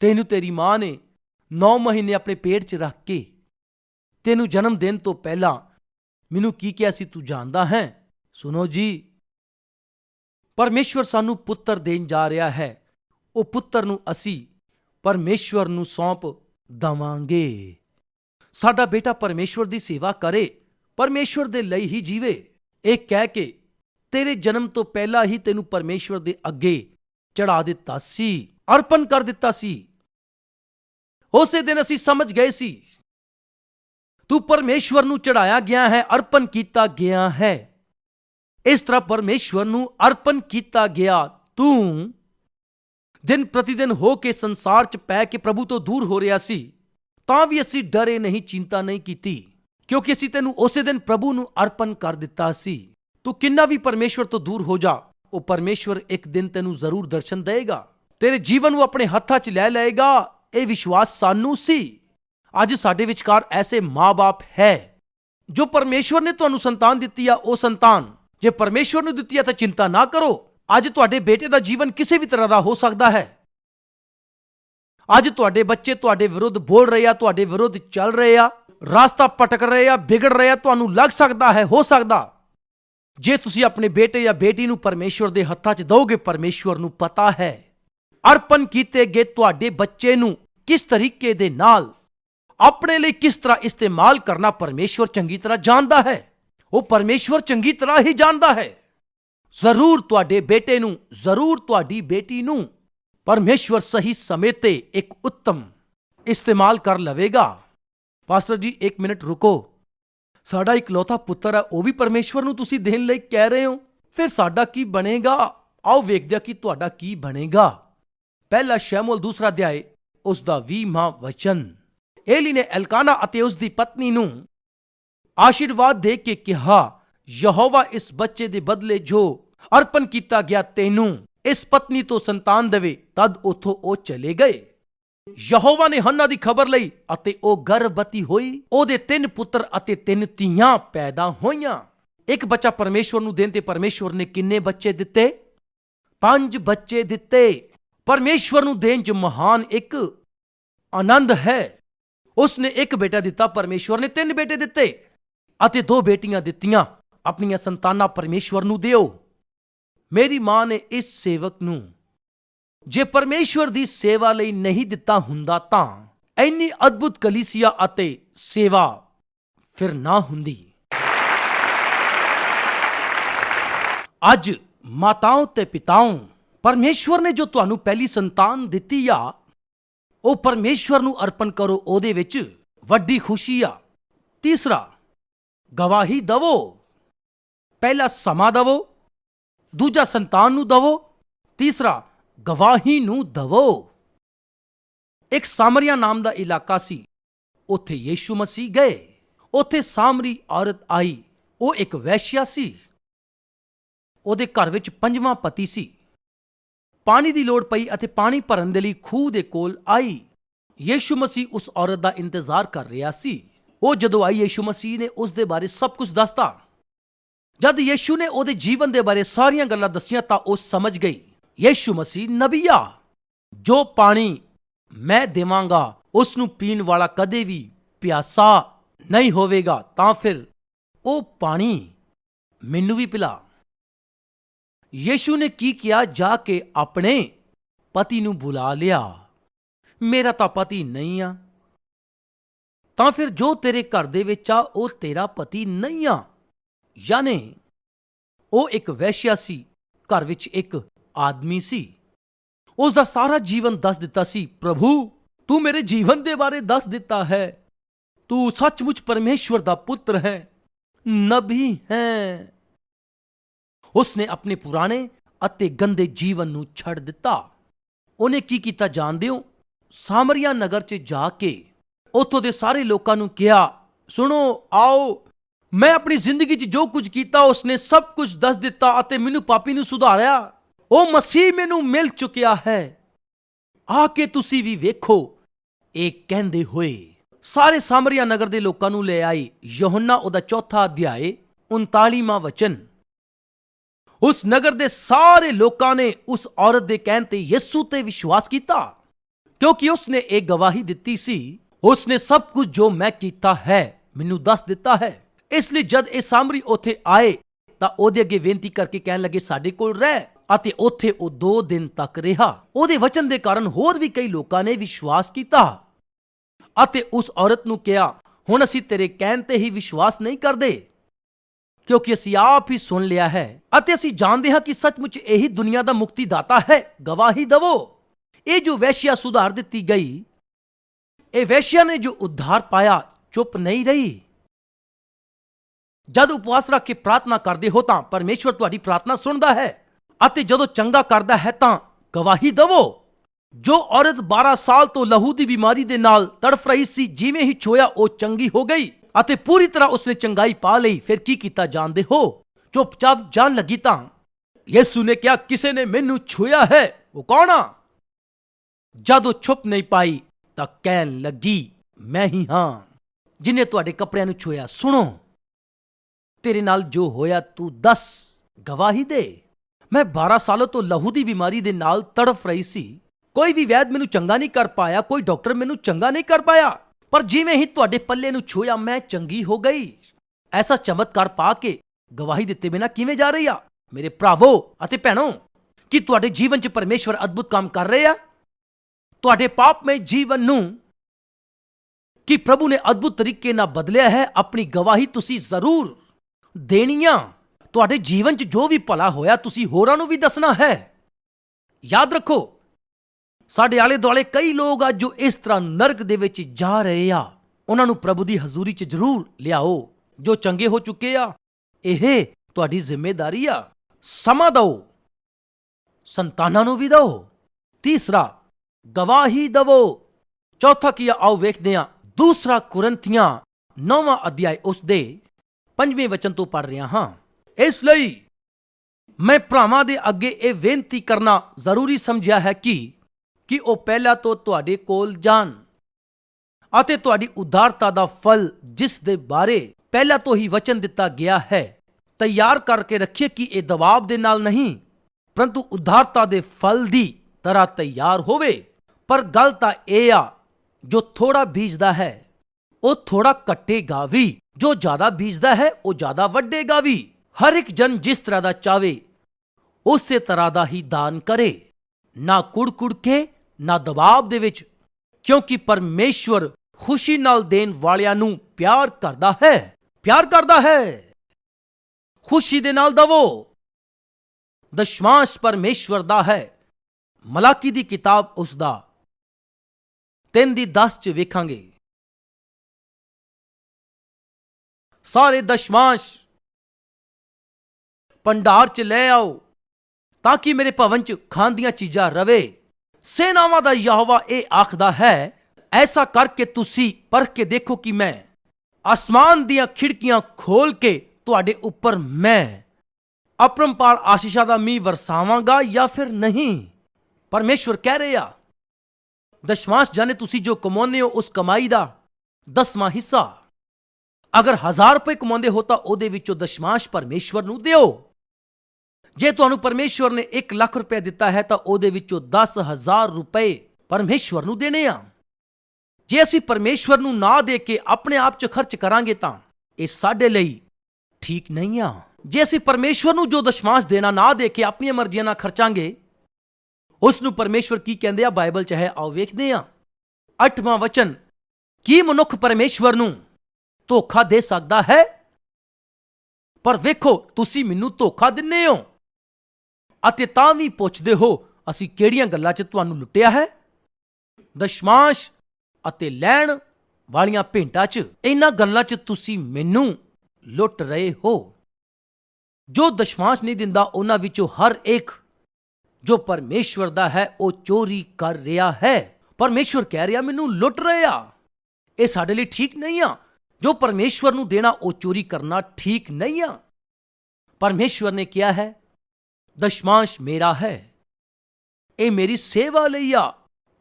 ਤੈਨੂੰ ਤੇਰੀ ਮਾਂ ਨੇ 9 ਮਹੀਨੇ ਆਪਣੇ ਪੇਟ 'ਚ ਰੱਖ ਕੇ ਤੈਨੂੰ ਜਨਮ ਦੇਣ ਤੋਂ ਪਹਿਲਾਂ ਮੈਨੂੰ ਕੀ ਕਿਹਾ ਸੀ ਤੂੰ ਜਾਣਦਾ ਹੈ? ਸੁਣੋ ਜੀ। ਪਰਮੇਸ਼ਵਰ ਸਾਨੂੰ ਪੁੱਤਰ ਦੇਣ ਜਾ ਰਿਹਾ ਹੈ। ਉਹ ਪੁੱਤਰ ਨੂੰ ਅਸੀਂ ਪਰਮੇਸ਼ਵਰ ਨੂੰ ਸੌਂਪ ਦਵਾਂਗੇ। ਸਾਡਾ ਬੇਟਾ ਪਰਮੇਸ਼ਵਰ ਦੀ ਸੇਵਾ ਕਰੇ, ਪਰਮੇਸ਼ਵਰ ਦੇ ਲਈ ਹੀ ਜੀਵੇ। ਇਹ ਕਹਿ ਕੇ ਤੇਰੇ ਜਨਮ ਤੋਂ ਪਹਿਲਾਂ ਹੀ ਤੈਨੂੰ ਪਰਮੇਸ਼ਵਰ ਦੇ ਅੱਗੇ ਚੜਾ ਦਿੱਤਾ ਸੀ, ਅਰਪਣ ਕਰ ਦਿੱਤਾ ਸੀ। ਉਸੇ ਦਿਨ ਅਸੀਂ ਸਮਝ ਗਏ ਸੀ ਤੂੰ ਪਰਮੇਸ਼ਵਰ ਨੂੰ ਚੜਾਇਆ ਗਿਆ ਹੈ, ਅਰਪਣ ਕੀਤਾ ਗਿਆ ਹੈ। ਇਸ ਤਰ੍ਹਾਂ ਪਰਮੇਸ਼ਵਰ ਨੂੰ ਅਰਪਣ ਕੀਤਾ ਗਿਆ। ਤੂੰ ਦਿਨ ਪ੍ਰਤੀ ਦਿਨ ਹੋ ਕੇ ਸੰਸਾਰ 'ਚ ਪੈ ਕੇ ਪ੍ਰਭੂ ਤੋਂ ਦੂਰ ਹੋ ਰਿਹਾ ਸੀ, ਤਾਂ ਵੀ ਅਸੀਂ ਡਰੇ ਨਹੀਂ, ਚਿੰਤਾ ਨਹੀਂ ਕੀਤੀ, ਕਿਉਂਕਿ ਅਸੀਂ ਤੈਨੂੰ ਉਸੇ ਦਿਨ ਪ੍ਰਭੂ ਨੂੰ ਅਰਪਣ ਕਰ ਦਿੱਤਾ ਸੀ। ਤੂੰ ਕਿੰਨਾ ਵੀ ਪਰਮੇਸ਼ਵਰ ਤੋਂ ਦੂਰ ਹੋ ਜਾ, ਉਹ ਪਰਮੇਸ਼ਵਰ ਇੱਕ ਦਿਨ ਤੈਨੂੰ ਜ਼ਰੂਰ ਦਰਸ਼ਨ ਦੇਵੇਗਾ। ਤੇਰੇ ਜੀਵਨ ਨੂੰ ਆਪਣੇ ਹੱਥਾਂ 'ਚ ਲੈ ਲਏਗਾ, ਇਹ ਵਿਸ਼ਵਾਸ ਸਾਨੂੰ ਸੀ। ਅੱਜ ਸਾਡੇ ਵਿਚਕਾਰ ਐਸੇ ਮਾਪੇ ਹੈ ਜੋ ਪਰਮੇਸ਼ਵਰ ਨੇ ਤੁਹਾਨੂੰ ਸੰਤਾਨ ਦਿੱਤੀ ਆ, ਉਹ ਸੰਤਾਨ। ਜੇ ਪਰਮੇਸ਼ਵਰ ਨੂੰ ਦਿੱਤੀ ਆ, ਤਾਂ ਚਿੰਤਾ ਨਾ ਕਰੋ। ਅੱਜ ਤੁਹਾਡੇ ਬੇਟੇ ਦਾ ਜੀਵਨ ਕਿਸੇ ਵੀ ਤਰ੍ਹਾਂ ਦਾ ਹੋ ਸਕਦਾ ਹੈ। ਅੱਜ ਤੁਹਾਡੇ ਬੱਚੇ ਤੁਹਾਡੇ ਵਿਰੁੱਧ ਬੋਲ ਰਹੇ ਆ, ਤੁਹਾਡੇ ਵਿਰੁੱਧ ਚੱਲ ਰਹੇ ਆ, ਰਾਸਤਾ ਪਟਕ ਰਹੇ ਆ, ਵਿਗੜ ਰਹੇ ਆ, ਤੁਹਾਨੂੰ ਲੱਗ ਸਕਦਾ ਹੈ, ਹੋ ਸਕਦਾ। ਜੇ ਤੁਸੀਂ ਆਪਣੇ ਬੇਟੇ ਜਾਂ ਬੇਟੀ ਨੂੰ ਪਰਮੇਸ਼ਵਰ ਦੇ ਹੱਥਾਂ 'ਚ ਦੋਗੇ ਪਰਮੇਸ਼ਵਰ ਨੂੰ ਪਤਾ ਹੈ। ਅਰਪਣ ਕੀਤੇ ਗਏ ਤੁਹਾਡੇ ਬੱਚੇ ਨੂੰ ਕਿਸ ਤਰੀਕੇ ਦੇ ਨਾਲ ਆਪਣੇ ਲਈ ਕਿਸ ਤਰ੍ਹਾਂ ਇਸਤੇਮਾਲ ਕਰਨਾ ਪਰਮੇਸ਼ਵਰ ਚੰਗੀ ਤਰ੍ਹਾਂ ਜਾਣਦਾ ਹੈ? ਉਹ ਪਰਮੇਸ਼ਵਰ ਚੰਗੀ ਤਰ੍ਹਾਂ ਹੀ ਜਾਣਦਾ ਹੈ। ਜ਼ਰੂਰ ਤੁਹਾਡੇ ਬੇਟੇ ਨੂੰ, ਜ਼ਰੂਰ ਤੁਹਾਡੀ ਬੇਟੀ ਨੂੰ ਪਰਮੇਸ਼ਵਰ ਸਹੀ ਸਮੇਂ ਤੇ ਇੱਕ ਉੱਤਮ ਇਸਤੇਮਾਲ ਕਰ ਲਵੇਗਾ। ਪਾਸਟਰ ਜੀ 1 ਮਿੰਟ ਰੁਕੋ। ਸਾਡਾ ਇਕਲੌਤਾ ਪੁੱਤਰ ਹੈ, ਉਹ ਵੀ ਪਰਮੇਸ਼ਵਰ ਨੂੰ ਤੁਸੀਂ ਦੇਣ ਲਈ ਕਹਿ ਰਹੇ ਹੋ। ਫਿਰ ਸਾਡਾ ਕੀ ਬਣੇਗਾ? ਆਓ ਵੇਖਦੇ ਹਾਂ ਕਿ ਤੁਹਾਡਾ ਕੀ ਬਣੇਗਾ। ਪਹਿਲਾ ਸ਼ੈਮੂਅਲ, ਦੂਸਰਾ ਅਧਿਆਇ ਉਸ ਦਾ 20ਵਾਂ ਵਚਨ। ਏਲੀ ਨੇ ਐਲਕਾਨਾ ਅਤੇ ਉਸ ਦੀ ਪਤਨੀ ਨੂੰ ਆਸ਼ੀਰਵਾਦ ਦੇ ਕੇ ਕਿਹਾ ਯਹੋਵਾ ਇਸ ਬੱਚੇ ਦੇ ਬਦਲੇ ਜੋ ਅਰਪਣ ਕੀਤਾ ਗਿਆ ਤੈਨੂੰ ਇਸ ਪਤਨੀ ਤੋਂ ਸੰਤਾਨ ਦੇਵੇ ਤਦ ਉਥੋਂ ਉਹ ਚਲੇ ਗਏ ਯਹੋਵਾ ਨੇ ਹੰਨਾ ਦੀ ਖਬਰ ਲਈ ਅਤੇ ਉਹ ਗਰਭਵਤੀ ਹੋਈ ਉਹਦੇ ਤਿੰਨ ਪੁੱਤਰ ਅਤੇ ਤਿੰਨ ਧੀਆਂ ਪੈਦਾ ਹੋਈਆਂ ਇੱਕ ਬੱਚਾ ਪਰਮੇਸ਼ਵਰ ਨੂੰ ਦੇਣ ਤੇ ਪਰਮੇਸ਼ਵਰ ਨੇ ਕਿੰਨੇ ਬੱਚੇ ਦਿੱਤੇ ਪੰਜ ਬੱਚੇ ਦਿੱਤੇ ਪਰਮੇਸ਼ਵਰ ਨੂੰ ਦੇਣ ਚ ਮਹਾਨ ਇੱਕ ਆਨੰਦ ਹੈ ਉਸ ਨੇ ਇੱਕ ਬੇਟਾ ਦਿੱਤਾ, ਪਰਮੇਸ਼ਵਰ ਨੇ ਤਿੰਨ ਬੇਟੇ ਦਿੱਤੇ ਅਤੇ ਦੋ ਬੇਟੀਆਂ ਦਿੱਤੀਆਂ। ਆਪਣੀਆਂ ਸੰਤਾਨਾਂ ਪਰਮੇਸ਼ਵਰ ਨੂੰ ਦਿਓ। ਮੇਰੀ ਮਾਂ ਨੇ ਇਸ ਸੇਵਕ ਨੂੰ, ਜੇ ਪਰਮੇਸ਼ਵਰ ਦੀ ਸੇਵਾ ਲਈ ਨਹੀਂ ਦਿੱਤਾ ਹੁੰਦਾ ਤਾਂ ਇੰਨੀ ਅਦਭੁਤ ਕਲੀਸਿਆ ਅਤੇ ਸੇਵਾ ਫਿਰ ਨਾ ਹੁੰਦੀ। ਅੱਜ ਮਾਤਾਓ ਤੇ ਪਿਤਾਓ, ਪਰਮੇਸ਼ਵਰ ਨੇ ਜੋ ਤੁਹਾਨੂੰ ਪਹਿਲੀ ਸੰਤਾਨ ਦਿੱਤੀ ਆ ਉਹ ਪਰਮੇਸ਼ਵਰ ਨੂੰ ਅਰਪਣ ਕਰੋ, ਉਹਦੇ ਵਿੱਚ ਵੱਡੀ ਖੁਸ਼ੀ ਆ। ਤੀਸਰਾ, ਗਵਾਹੀ ਦਵੋ। ਪਹਿਲਾ ਸਮਾਂ ਦਵੋ, ਦੂਜਾ ਸੰਤਾਨ ਨੂੰ ਦਵੋ, ਤੀਸਰਾ ਗਵਾਹੀ ਨੂੰ ਦਵੋ। ਇੱਕ ਸਾਮਰੀਆ ਨਾਮ ਦਾ ਇਲਾਕਾ ਸੀ। ਉੱਥੇ ਯੀਸ਼ੂ ਮਸੀਹ ਗਏ। ਉੱਥੇ ਸਾਮਰੀ ਔਰਤ ਆਈ। ਉਹ ਇੱਕ ਵੈਸ਼ਿਆ ਸੀ। ਉਹਦੇ ਘਰ ਵਿੱਚ ਪੰਜਵਾਂ ਪਤੀ ਸੀ। ਪਾਣੀ ਦੀ ਲੋੜ ਪਈ ਅਤੇ ਪਾਣੀ ਭਰਨ ਦੇ ਲਈ ਖੂਹ ਦੇ ਕੋਲ ਆਈ। ਯੀਸ਼ੂ ਮਸੀਹ ਉਸ ਔਰਤ ਦਾ ਇੰਤਜ਼ਾਰ ਕਰ ਰਿਹਾ ਸੀ। ਉਹ ਜਦੋਂ ਆਈ, ਯੀਸ਼ੂ ਮਸੀਹ ਨੇ ਉਸ ਦੇ ਬਾਰੇ ਸਭ ਕੁਝ ਦੱਸਤਾ। ਜਦ ਯੀਸ਼ੂ ਨੇ ਉਹਦੇ ਜੀਵਨ ਦੇ ਬਾਰੇ ਸਾਰੀਆਂ ਗੱਲਾਂ ਦੱਸੀਆਂ ਤਾਂ ਉਹ ਸਮਝ ਗਈ। ਯੀਸ਼ੂ ਮਸੀਹ ਨਬੀਆ, ਜੋ ਪਾਣੀ ਮੈਂ ਦੇਵਾਂਗਾ ਉਸ ਨੂੰ ਪੀਣ ਵਾਲਾ ਕਦੇ ਵੀ ਪਿਆਸਾ ਨਹੀਂ ਹੋਵੇਗਾ, ਤਾਂ ਫਿਰ ਉਹ ਪਾਣੀ ਮੈਨੂੰ ਵੀ ਪਿਲਾ। ਯੀਸ਼ੂ ਨੇ ਕੀ ਕਿਹਾ? ਜਾ ਕੇ ਆਪਣੇ ਪਤੀ ਨੂੰ ਬੁਲਾ ਲਿਆ। ਮੇਰਾ ਤਾਂ ਪਤੀ ਨਹੀਂ ਆ। ਤਾਂ ਫਿਰ ਜੋ ਤੇਰੇ ਘਰ ਦੇ ਵਿੱਚ ਆ, ਉਹ ਤੇਰਾ ਪਤੀ ਨਹੀਂ ਆ। ਯਾਨੀ ਉਹ ਇੱਕ ਵੈਸ਼ਿਆ ਸੀ। ਘਰ ਵਿੱਚ ਇੱਕ ਆਦਮੀ ਸੀ। ਉਸ ਦਾ ਸਾਰਾ ਜੀਵਨ ਦੱਸ ਦਿੱਤਾ ਸੀ, ਪ੍ਰਭੂ, ਤੂੰ ਮੇਰੇ ਜੀਵਨ ਦੇ ਬਾਰੇ ਦੱਸ ਦਿੱਤਾ ਹੈ। ਤੂੰ ਸੱਚਮੁੱਚ ਪਰਮੇਸ਼ਵਰ ਦਾ ਪੁੱਤਰ ਹੈ। ਨਬੀ ਹੈ। ਉਸ ਨੇ ਆਪਣੇ ਪੁਰਾਣੇ ਅਤੇ ਗੰਦੇ ਜੀਵਨ ਨੂੰ ਛੱਡ ਦਿੱਤਾ। ਉਹਨੇ ਕੀ ਕੀਤਾ ਜਾਣਦੇ ਹੋ? ਸਾਮਰੀਆ ਨਗਰ 'ਚ ਜਾ ਕੇ ਉੱਥੋਂ ਦੇ ਸਾਰੇ ਲੋਕਾਂ ਨੂੰ ਕਿਹਾ, ਸੁਣੋ, ਆਓ, ਮੈਂ ਆਪਣੀ ਜ਼ਿੰਦਗੀ 'ਚ ਜੋ ਕੁਝ ਕੀਤਾ, ਉਸਨੇ ਸਭ ਕੁਝ ਦੱਸ ਦਿੱਤਾ ਅਤੇ ਮੈਨੂੰ ਪਾਪੀ ਨੂੰ ਸੁਧਾਰਿਆ। ਉਹ ਮਸੀਹ ਮੈਨੂੰ ਮਿਲ ਚੁੱਕਿਆ ਹੈ। ਆ ਕੇ ਤੁਸੀਂ ਵੀ ਵੇਖੋ। ਇਹ ਕਹਿੰਦੇ ਹੋਏ ਸਾਰੇ ਸਾਮਰੀਆ ਨਗਰ ਦੇ ਲੋਕਾਂ ਨੂੰ ਲੈ ਆਈ ਯੋਹੰਨਾ ਉਹਦਾ ਚੌਥਾ ਅਧਿਆਏ 39ਵਾਂ ਵਚਨ। ਉਸ ਨਗਰ ਦੇ ਸਾਰੇ ਲੋਕਾਂ ਨੇ ਉਸ ਔਰਤ ਦੇ ਕਹਿਣ ਤੇ ਯਿਸੂ ਤੇ ਵਿਸ਼ਵਾਸ ਕੀਤਾ। ਕਿਉਂਕਿ ਉਸਨੇ ਇਹ ਗਵਾਹੀ ਦਿੱਤੀ ਸੀ, ਉਸਨੇ ਸਭ ਕੁਝ ਜੋ ਮੈਂ ਕੀਤਾ ਹੈ, ਮੈਨੂੰ ਦੱਸ ਦਿੱਤਾ ਹੈ। ਇਸ ਲਈ ਜਦ ਇਹ ਸਾਮਰੀ ਉੱਥੇ ਆਏ, ਤਾਂ ਉਹਦੇ ਅੱਗੇ ਬੇਨਤੀ ਕਰਕੇ ਕਹਿਣ ਲੱਗੇ, ਸਾਡੇ ਕੋਲ ਰਹਿ। ਅਤੇ ਉੱਥੇ ਉਹ 2 ਦਿਨ ਤੱਕ ਰਿਹਾ। ਉਹਦੇ ਵਚਨ ਦੇ ਕਾਰਨ ਹੋਰ ਵੀ ਕਈ ਲੋਕਾਂ ਨੇ ਵਿਸ਼ਵਾਸ ਕੀਤਾ। ਅਤੇ ਉਸ ਔਰਤ ਨੂੰ ਕਿਹਾ, ਹੁਣ ਅਸੀਂ ਤੇਰੇ ਕਹਿਣ ਤੇ ਹੀ ਵਿਸ਼ਵਾਸ ਨਹੀਂ ਕਰਦੇ। ਕਿਉਂਕਿ ਅਸੀਂ ਆਪ ਹੀ ਸੁਣ ਲਿਆ ਹੈ ਅਤੇ ਅਸੀਂ ਜਾਣਦੇ ਹਾਂ ਕਿ ਸੱਚਮੁੱਚ ਇਹੀ ਦੁਨੀਆ ਦਾ ਮੁਕਤੀ ਦਾਤਾ ਹੈ। ਗਵਾਹੀ ਦਵੋ। ਇਹ ਜੋ ਵੈਸ਼ਿਆ ਸੁਧਾਰ ਦਿੱਤੀ ਗਈ, ਇਹ ਵੈਸ਼ਿਆ ਨੇ ਜੋ ਉਧਾਰ ਪਾਇਆ, ਚੁੱਪ ਨਹੀਂ ਰਹੀ। ਜਦ ਉਪਵਾਸ ਰੱਖ ਕੇ ਪ੍ਰਾਰਥਨਾ ਕਰਦੇ ਹੋ ਤਾਂ ਪਰਮੇਸ਼ਵਰ ਤੁਹਾਡੀ ਪ੍ਰਾਰਥਨਾ ਸੁਣਦਾ ਹੈ ਅਤੇ ਜਦੋਂ ਚੰਗਾ ਕਰਦਾ ਹੈ ਤਾਂ ਗਵਾਹੀ ਦਵੋ। ਜੋ ਔਰਤ 12 ਸਾਲ ਤੋਂ ਲਹੂ ਦੀ ਬਿਮਾਰੀ ਦੇ ਨਾਲ ਤੜਫ ਰਹੀ ਸੀ, ਜਿਵੇਂ ਹੀ ਛੋਇਆ, ਉਹ ਚੰਗੀ ਹੋ ਗਈ। ਅਤੇ ਪੂਰੀ ਤਰ੍ਹਾਂ ਉਸਨੇ ਚੰਗਾਈ ਪਾ ਲਈ, ਫਿਰ ਕੀ ਕੀਤਾ ਜਾਣਦੇ ਹੋ? ਚੁੱਪਚਾਪ ਜਾਣ ਲੱਗੀ ਤਾਂ ਯਿਸੂ ਨੇ ਕਿਹਾ, ਕਿਸੇ ਨੇ ਮੈਨੂੰ ਛੂਇਆ ਹੈ, ਉਹ ਕੌਣ ਆ? ਜਦੋਂ ਛੁਪ ਨਹੀਂ ਪਾਈ ਤਾਂ ਕਹਿਣ ਲੱਗੀ, ਮੈਂ ਹੀ ਹਾਂ, ਜਿਨੇ ਤੁਹਾਡੇ ਕੱਪੜਿਆਂ ਨੂੰ ਛੂਇਆ ਸੁਣੋ। ਤੇਰੇ ਨਾਲ ਜੋ ਹੋਇਆ, ਤੂੰ ਦੱਸ, ਗਵਾਹੀ ਦੇ। ਮੈਂ 12 ਸਾਲਾਂ ਤੋਂ ਲਹੂ ਦੀ ਬਿਮਾਰੀ ਦੇ ਨਾਲ ਤੜਫ ਰਹੀ ਸੀ। ਕੋਈ ਵੀ ਵੈਦ ਮੈਨੂੰ ਚੰਗਾ ਨਹੀਂ ਕਰ ਪਾਇਆ, ਕੋਈ ਡਾਕਟਰ ਮੈਨੂੰ ਚੰਗਾ ਨਹੀਂ ਕਰ ਪਾਇਆ। ਪਰ ਜਿਵੇਂ ਹੀ ਤੁਹਾਡੇ ਪੱਲੇ ਨੂੰ ਛੂਇਆ ਮੈਂ ਚੰਗੀ ਹੋ ਗਈ। ਐਸਾ ਚਮਤਕਾਰ ਪਾ ਕੇ ਗਵਾਹੀ ਦਿੱਤੇ ਬਿਨਾ ਕਿਵੇਂ ਜਾ ਰਹੀ ਆ? ਮੇਰੇ ਭਰਾਵੋ ਅਤੇ ਭੈਣੋ, ਕੀ ਤੁਹਾਡੇ ਜੀਵਨ 'ਚ ਪਰਮੇਸ਼ਵਰ ਅਦਭੁਤ ਕੰਮ ਕਰ ਰਹੇ ਆ? ਤੁਹਾਡੇ ਪਾਪਮय ਜੀਵਨ ਨੂੰ ਕਿ ਪ੍ਰਭੂ ਨੇ ਅਦਭੁਤ ਤਰੀਕੇ ਨਾਲ ਬਦਲਿਆ ਹੈ? ਆਪਣੀ ਗਵਾਹੀ ਤੁਸੀਂ ਜ਼ਰੂਰ ਦੇਣੀ ਆ ਤੁਹਾਡੇ ਜੀਵਨ 'ਚ ਜੋ ਵੀ ਭਲਾ ਹੋਇਆ, ਤੁਸੀਂ ਹੋਰਾਂ ਨੂੰ ਵੀ ਦੱਸਣਾ ਹੈ। ਯਾਦ ਰੱਖੋ ਸਾਡੇ ਆਲੇ ਦੁਆਲੇ ਕਈ ਲੋਕ ਆ ਜੋ ਇਸ ਤਰ੍ਹਾਂ ਨਰਕ ਦੇ ਵਿੱਚ ਜਾ ਰਹੇ ਆ, ਉਹਨਾਂ ਨੂੰ ਪ੍ਰਭੂ ਦੀ ਹਜ਼ੂਰੀ 'ਚ ਜ਼ਰੂਰ ਲਿਆਓ। ਜੋ ਚੰਗੇ ਹੋ ਚੁੱਕੇ ਆ, ਇਹ ਤੁਹਾਡੀ ਜ਼ਿੰਮੇਵਾਰੀ ਆ। ਸਮਾਂ ਦਿਓ। ਸੰਤਾਨਾਂ ਨੂੰ ਵੀ ਦਿਓ। ਤੀਸਰਾ, ਗਵਾਹੀ ਦਵੋ। ਚੌਥਾ ਕੀ ਆ, ਆਓ ਵੇਖਦੇ ਆ ਦੂਸਰਾ ਕੁਰੰਥੀਆਂ, ਨੌਵਾਂ ਅਧਿਆਇ ਉਸ ਦੇ ਪੰਜਵੇਂ ਵਚਨ ਤੋਂ ਪੜ ਰਿਹਾ ਹਾਂ। ਇਸ ਲਈ ਮੈਂ ਭਰਾਵਾਂ ਦੇ ਅੱਗੇ ਇਹ ਬੇਨਤੀ ਕਰਨਾ ਜ਼ਰੂਰੀ ਸਮਝਿਆ ਹੈ ਕਿ ਕਿ ਉਹ ਪਹਿਲਾਂ ਤੋਂ ਤੁਹਾਡੇ ਕੋਲ ਜਾਣ ਅਤੇ ਤੁਹਾਡੀ ਉਦਾਰਤਾ ਦਾ ਫਲ ਜਿਸ ਦੇ ਬਾਰੇ ਪਹਿਲਾਂ ਤੋਂ ਹੀ ਵਚਨ ਦਿੱਤਾ ਗਿਆ ਹੈ, ਤਿਆਰ ਕਰਕੇ ਰੱਖੇ ਕਿ ਇਹ ਦਬਾਅ ਦੇ ਨਾਲ ਨਹੀਂ, ਪਰੰਤੂ ਉਦਾਰਤਾ ਦੇ ਫਲ ਦੀ ਤਰ੍ਹਾਂ ਤਿਆਰ ਹੋਵੇ। ਪਰ ਗੱਲ ਤਾਂ ਇਹ ਆ, ਜੋ ਥੋੜਾ ਬੀਜਦਾ ਹੈ, ਉਹ ਥੋੜਾ ਕੱਟੇਗਾ ਵੀ। ਜੋ ਜ਼ਿਆਦਾ ਬੀਜਦਾ ਹੈ, ਉਹ ਜ਼ਿਆਦਾ ਵੱਡੇਗਾ ਵੀ। ਹਰ ਇੱਕ ਜਨ ਜਿਸ ਤਰ੍ਹਾਂ ਦਾ ਚਾਵੇ ਉਸੇ ਤਰ੍ਹਾਂ ਦਾ ਹੀ ਦਾਨ ਕਰੇ। ਨਾ ਕੁੜ-ਕੁੜ ਕੇ ਨਾ ਦਬਾਅ ਦੇ ਵਿੱਚ, ਕਿਉਂਕਿ ਪਰਮੇਸ਼ਵਰ ਖੁਸ਼ੀ ਨਾਲ ਦੇਣ ਵਾਲਿਆਂ ਨੂੰ ਪਿਆਰ ਕਰਦਾ ਹੈ। ਪਿਆਰ ਕਰਦਾ ਹੈ। ਖੁਸ਼ੀ ਦੇ ਨਾਲ ਦਵੋ। ਦਸ਼ਮਾਂਸ਼ ਪਰਮੇਸ਼ਵਰ ਦਾ ਹੈ। ਮਲਾਕੀ ਦੀ ਕਿਤਾਬ ਉਸ ਦਾ। ਤਿੰਨ ਦੀ 10 ਚ ਵੇਖਾਂਗੇ। ਸਾਰੇ ਦਸ਼ਮਾਂਸ਼ ਪੰਡਾਰ ਚ ਲੈ ਆਓ, ਤਾਂ ਕਿ ਮੇਰੇ ਭਵਨ ਚ ਖਾਣ ਦੀਆਂ ਚੀਜ਼ਾਂ ਰਵੇ। ਸੈਨਾਵਾਂ ਦਾ ਯਹੋਵਾ ਇਹ ਆਖਦਾ ਹੈ, ਐਸਾ ਕਰਕੇ ਤੁਸੀਂ ਪਰਖ ਕੇ ਦੇਖੋ ਕਿ ਮੈਂ ਆਸਮਾਨ ਦੀਆਂ ਖਿੜਕੀਆਂ ਖੋਲ ਕੇ ਤੁਹਾਡੇ ਉੱਪਰ ਮੈਂ ਅਪਰੰਪਾਰ ਆਸ਼ੀਸ਼ਾਂ ਦਾ ਮੀਂਹ ਵਰਸਾਵਾਂਗਾ ਜਾਂ ਫਿਰ ਨਹੀਂ? ਪਰਮੇਸ਼ਵਰ ਕਹਿ ਰਿਹਾ ਦਸ਼ਮਾਂਸ਼ ਜਾਣੇ ਤੁਸੀਂ ਜੋ ਕਮਾਉਂਦੇ ਹੋ, ਉਸ ਕਮਾਈ ਦਾ ਦਸਵਾਂ ਹਿੱਸਾ। ਅਗਰ 1000 ਰੁਪਏ ਕਮਾਉਂਦੇ ਹੋ ਤਾਂ ਉਹਦੇ ਵਿੱਚੋਂ ਦਸ਼ਮਾਂਸ਼ ਪਰਮੇਸ਼ਵਰ ਨੂੰ ਦਿਓ। ਜੇ ਤੁਹਾਨੂੰ ਪਰਮੇਸ਼ਵਰ ਨੇ 1 ਲੱਖ ਰੁਪਏ ਦਿੱਤਾ ਹੈ, ਤਾਂ ਉਹਦੇ ਵਿੱਚੋਂ 10000 ਰੁਪਏ ਪਰਮੇਸ਼ਵਰ ਨੂੰ ਦੇਣੇ ਆ। ਜੇ ਅਸੀਂ ਪਰਮੇਸ਼ਵਰ ਨੂੰ ਨਾ ਦੇ ਕੇ ਆਪਣੇ ਆਪ 'ਚ ਖਰਚ ਕਰਾਂਗੇ, ਤਾਂ ਇਹ ਸਾਡੇ ਲਈ ਠੀਕ ਨਹੀਂ ਆ। ਜੇ ਅਸੀਂ ਪਰਮੇਸ਼ਵਰ ਨੂੰ ਜੋ ਦਸ਼ਮਾਂਸ਼ ਦੇਣਾ ਨਾ ਦੇ ਕੇ ਆਪਣੀਆਂ ਮਰਜ਼ੀਆਂ ਨਾਲ ਖਰਚਾਂਗੇ, ਉਸ ਨੂੰ ਪਰਮੇਸ਼ਵਰ ਕੀ ਕਹਿੰਦੇ ਆ? ਬਾਈਬਲ 'ਚ ਹੈ, ਆਓ ਵੇਖਦੇ ਆ ਅੱਠਵਾਂ ਵਚਨ, ਕੀ ਮਨੁੱਖ ਪਰਮੇਸ਼ਵਰ ਨੂੰ ਧੋਖਾ ਦੇ ਸਕਦਾ ਹੈ? ਪਰ ਵੇਖੋ, ਤੁਸੀਂ ਮੈਨੂੰ ਧੋਖਾ ਦਿੰਨੇ ਹੋ। ਅਤੇ ਤਾਂ ਵੀ ਪੁੱਛਦੇ ਹੋ, ਅਸੀਂ ਕਿਹੜੀਆਂ ਗੱਲਾਂ 'ਚ ਤੁਹਾਨੂੰ ਲੁੱਟਿਆ ਹੈ? ਦਸ਼ਮਾਂਸ਼ ਅਤੇ ਲੈਣ ਵਾਲੀਆਂ ਭੇਂਟਾਂ 'ਚ ਇਹਨਾਂ ਗੱਲਾਂ 'ਚ ਤੁਸੀਂ ਮੈਨੂੰ ਲੁੱਟ ਰਹੇ ਹੋ। ਜੋ ਦਸ਼ਮਾਂਸ਼ ਨਹੀਂ ਦਿੰਦਾ, ਉਹਨਾਂ ਵਿੱਚੋਂ ਹਰ ਇੱਕ ਜੋ ਪਰਮੇਸ਼ਵਰ ਦਾ ਹੈ, ਉਹ ਚੋਰੀ ਕਰ ਰਿਹਾ ਹੈ। ਪਰਮੇਸ਼ਵਰ ਕਹਿ ਰਿਹਾ, ਮੈਨੂੰ ਲੁੱਟ ਰਿਹਾ ਇਹ ਸਾਡੇ ਲਈ ਠੀਕ ਨਹੀਂ ਆ। ਜੋ ਪਰਮੇਸ਼ਵਰ ਨੂੰ ਦੇਣਾ, ਉਹ ਚੋਰੀ ਕਰਨਾ ਠੀਕ ਨਹੀਂ ਆ। ਪਰਮੇਸ਼ਵਰ ਨੇ ਕਿਹਾ ਹੈ ਦਸ਼ਮਾਂਸ਼ ਮੇਰਾ ਹੈ। ਇਹ ਮੇਰੀ ਸੇਵਾ ਲਈ ਆ।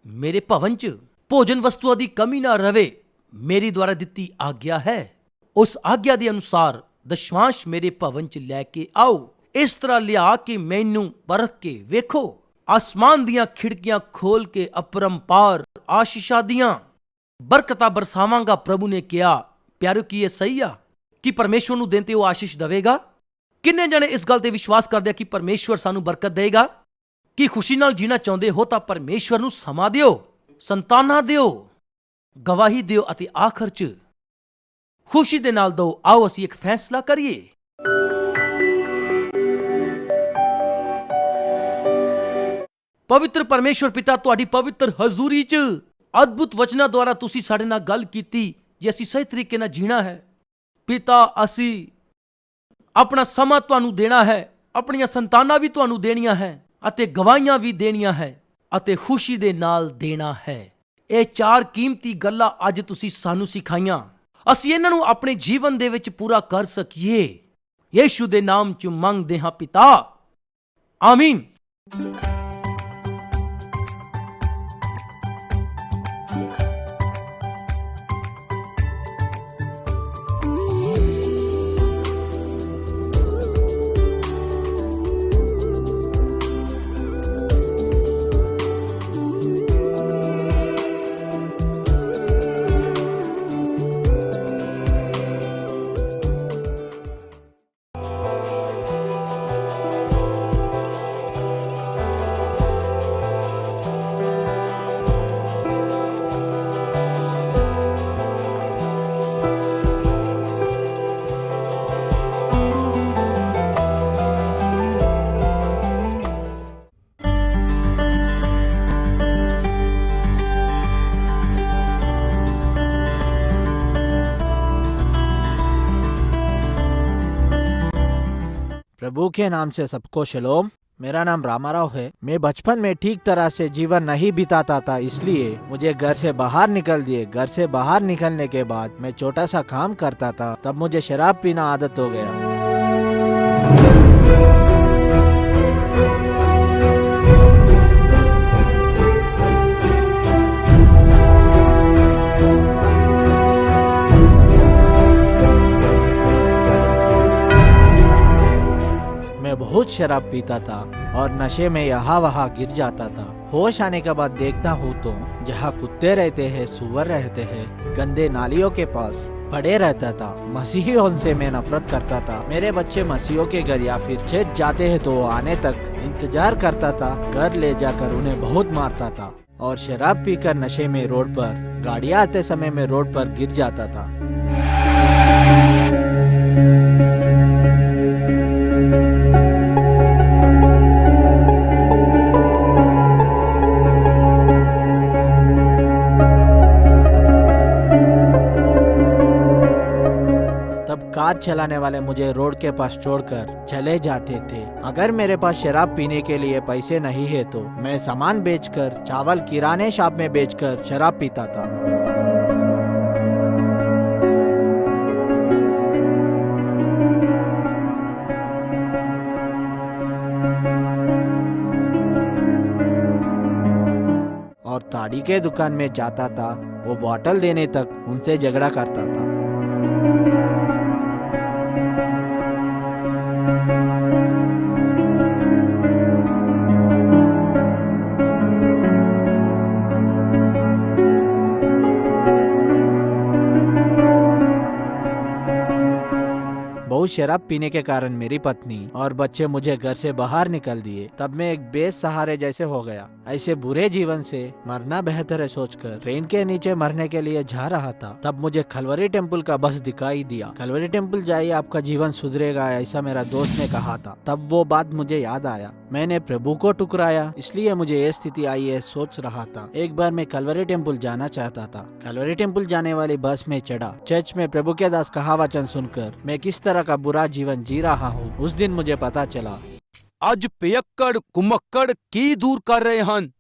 ਮੇਰੇ ਭਵਨ ਚ ਭੋਜਨ ਵਸਤੂਆਂ ਦੀ ਕਮੀ ਨਾ ਰਵੇ। ਮੇਰੀ ਦੁਆਰਾ ਦਿੱਤੀ ਆਗਿਆ ਹੈ। ਉਸ ਆਗਿਆ ਦੇ ਅਨੁਸਾਰ ਦਸ਼ਮਾਂਸ਼ ਮੇਰੇ ਭਵਨ ਚ ਲੈ ਕੇ ਆਓ। ਇਸ ਤਰ੍ਹਾਂ ਲਿਆ ਕਿ ਮੈਨੂੰ ਪਰਖ ਕੇ ਵੇਖੋ। ਆਸਮਾਨ ਦੀਆਂ ਖਿੜਕੀਆਂ ਖੋਲ ਕੇ ਅਪਰੰਪਾਰ ਆਸ਼ੀਸ਼ਾਂ ਦੀਆਂ ਬਰਕਤਾਂ ਬਰਸਾਵਾਂਗਾ। ਪ੍ਰਭੂ ਨੇ ਕਿਹਾ, ਪਿਆਰਿਓ, ਕੀ ਇਹ ਸਹੀ ਆ? ਕਿ ਪਰਮੇਸ਼ਵਰ ਨੂੰ ਦੇਣ ਤੇ ਉਹ ਆਸ਼ੀਸ਼ ਦੇਵੇਗਾ? ਕਿੰਨੇ ਜਣੇ ਇਸ ਗੱਲ ਤੇ ਵਿਸ਼ਵਾਸ ਕਰਦੇ ਆ ਕਿ ਪਰਮੇਸ਼ਵਰ ਸਾਨੂੰ ਬਰਕਤ ਦੇਵੇਗਾ ਕਿ ਖੁਸ਼ੀ ਨਾਲ ਜੀਣਾ ਚਾਹੁੰਦੇ ਹੋ ਤਾਂ ਪਰਮੇਸ਼ਵਰ ਨੂੰ ਸਮਾਂ ਦਿਓ, ਸੰਤਾਨਾਂ ਦਿਓ, ਗਵਾਹੀ ਦਿਓ ਅਤੇ ਆਖਰ 'ਚ ਖੁਸ਼ੀ ਦੇ ਨਾਲ ਦੋ, ਆਓ ਅਸੀਂ ਇੱਕ ਫੈਸਲਾ ਕਰੀਏ। ਪਵਿੱਤਰ ਪਰਮੇਸ਼ਵਰ ਪਿਤਾ, ਤੁਹਾਡੀ ਪਵਿੱਤਰ ਹਜ਼ੂਰੀ 'ਚ ਅਦਭੁਤ ਵਚਨਾਂ ਦੁਆਰਾ ਤੁਸੀਂ ਸਾਡੇ ਨਾਲ ਗੱਲ ਕੀਤੀ, ਜੇ ਅਸੀਂ ਸਹੀ ਤਰੀਕੇ ਨਾਲ ਜੀਣਾ ਹੈ। ਪਿਤਾ, ਅਸੀਂ ਆਪਣਾ ਸਮਾਂ ਤੁਹਾਨੂੰ ਦੇਣਾ ਹੈ, ਆਪਣੀਆਂ ਸੰਤਾਨਾਂ ਵੀ ਤੁਹਾਨੂੰ ਦੇਣੀਆਂ ਹੈ ਅਤੇ ਗਵਾਹੀਆਂ ਵੀ ਦੇਣੀਆਂ ਹੈ ਅਤੇ ਖੁਸ਼ੀ ਦੇ ਨਾਲ ਦੇਣਾ ਹੈ। ਇਹ ਚਾਰ ਕੀਮਤੀ ਗੱਲਾਂ ਅੱਜ ਤੁਸੀਂ ਸਾਨੂੰ ਸਿਖਾਈਆਂ। ਅਸੀਂ ਇਹਨਾਂ ਨੂੰ ਆਪਣੇ ਜੀਵਨ ਦੇ ਵਿੱਚ ਪੂਰਾ ਕਰ ਸਕੀਏ। ਯੀਸ਼ੂ ਦੇ ਨਾਮ 'ਚ ਮੰਗਦੇ ਹਾਂ ਪਿਤਾ। ਆਮੀਨ। के नाम से सबको शलोम। मेरा नाम रामाराव है। मैं बचपन में ठीक तरह से जीवन नहीं बिताता था, इसलिए मुझे घर से बाहर निकल दिए। घर से बाहर निकलने के बाद मैं छोटा सा काम करता था, तब मुझे शराब पीना आदत हो गया। बहुत शराब पीता था और नशे में यहाँ वहाँ गिर जाता था, होश आने के बाद देखता हूँ तो जहाँ कुत्ते रहते हैं, सुअर रहते हैं, गंदे नालियों के पास पड़े रहता था। मसीहियों से मैं नफरत करता था। मेरे बच्चे मसीहों के घर या फिर छेद जाते हैं तो आने तक इंतज़ार करता था, घर ले जाकर उन्हें बहुत मारता था और शराब पीकर नशे में रोड पर, गाड़ियाँ आते समय में रोड पर गिर जाता था। कार चलाने वाले मुझे रोड के पास छोड़कर चले जाते थे। अगर मेरे पास शराब पीने के लिए पैसे नहीं है तो मैं सामान बेचकर, चावल किराने शॉप में बेचकर शराब पीता था। और ताड़ी के दुकान में जाता था, वो बॉटल देने तक उनसे झगड़ा करता था। शराब पीने के कारण मेरी पत्नी और बच्चे मुझे घर से बाहर निकल दिए तब मैं एक बेसहारे जैसे हो गया ऐसे बुरे जीवन से मरना बेहतर है सोचकर ट्रेन के नीचे मरने के लिए जा रहा था। तब मुझे खलवरी टेंपल का बस दिखाई दिया। खलवरी टेंपल जाइए, आपका जीवन सुधरेगा, ऐसा मेरा दोस्त ने कहा था। तब वो बात मुझे याद आया। मैंने प्रभु को टुकराया, इसलिए मुझे ये स्थिति आई है सोच रहा था। एक बार मैं कलवरी टेंपल जाना चाहता था। कलवरी टेंपल जाने वाली बस में चढ़ा। चर्च में प्रभु के दास कहा वचन सुनकर मैं किस तरह का बुरा जीवन जी रहा हूँ, उस दिन मुझे पता चला। ਅੱਜ ਪਿਯੱਕੜ ਕੁਮੱਕੜ ਕੀ ਦੂਰ ਕਰ ਰਹੇ ਹਨ?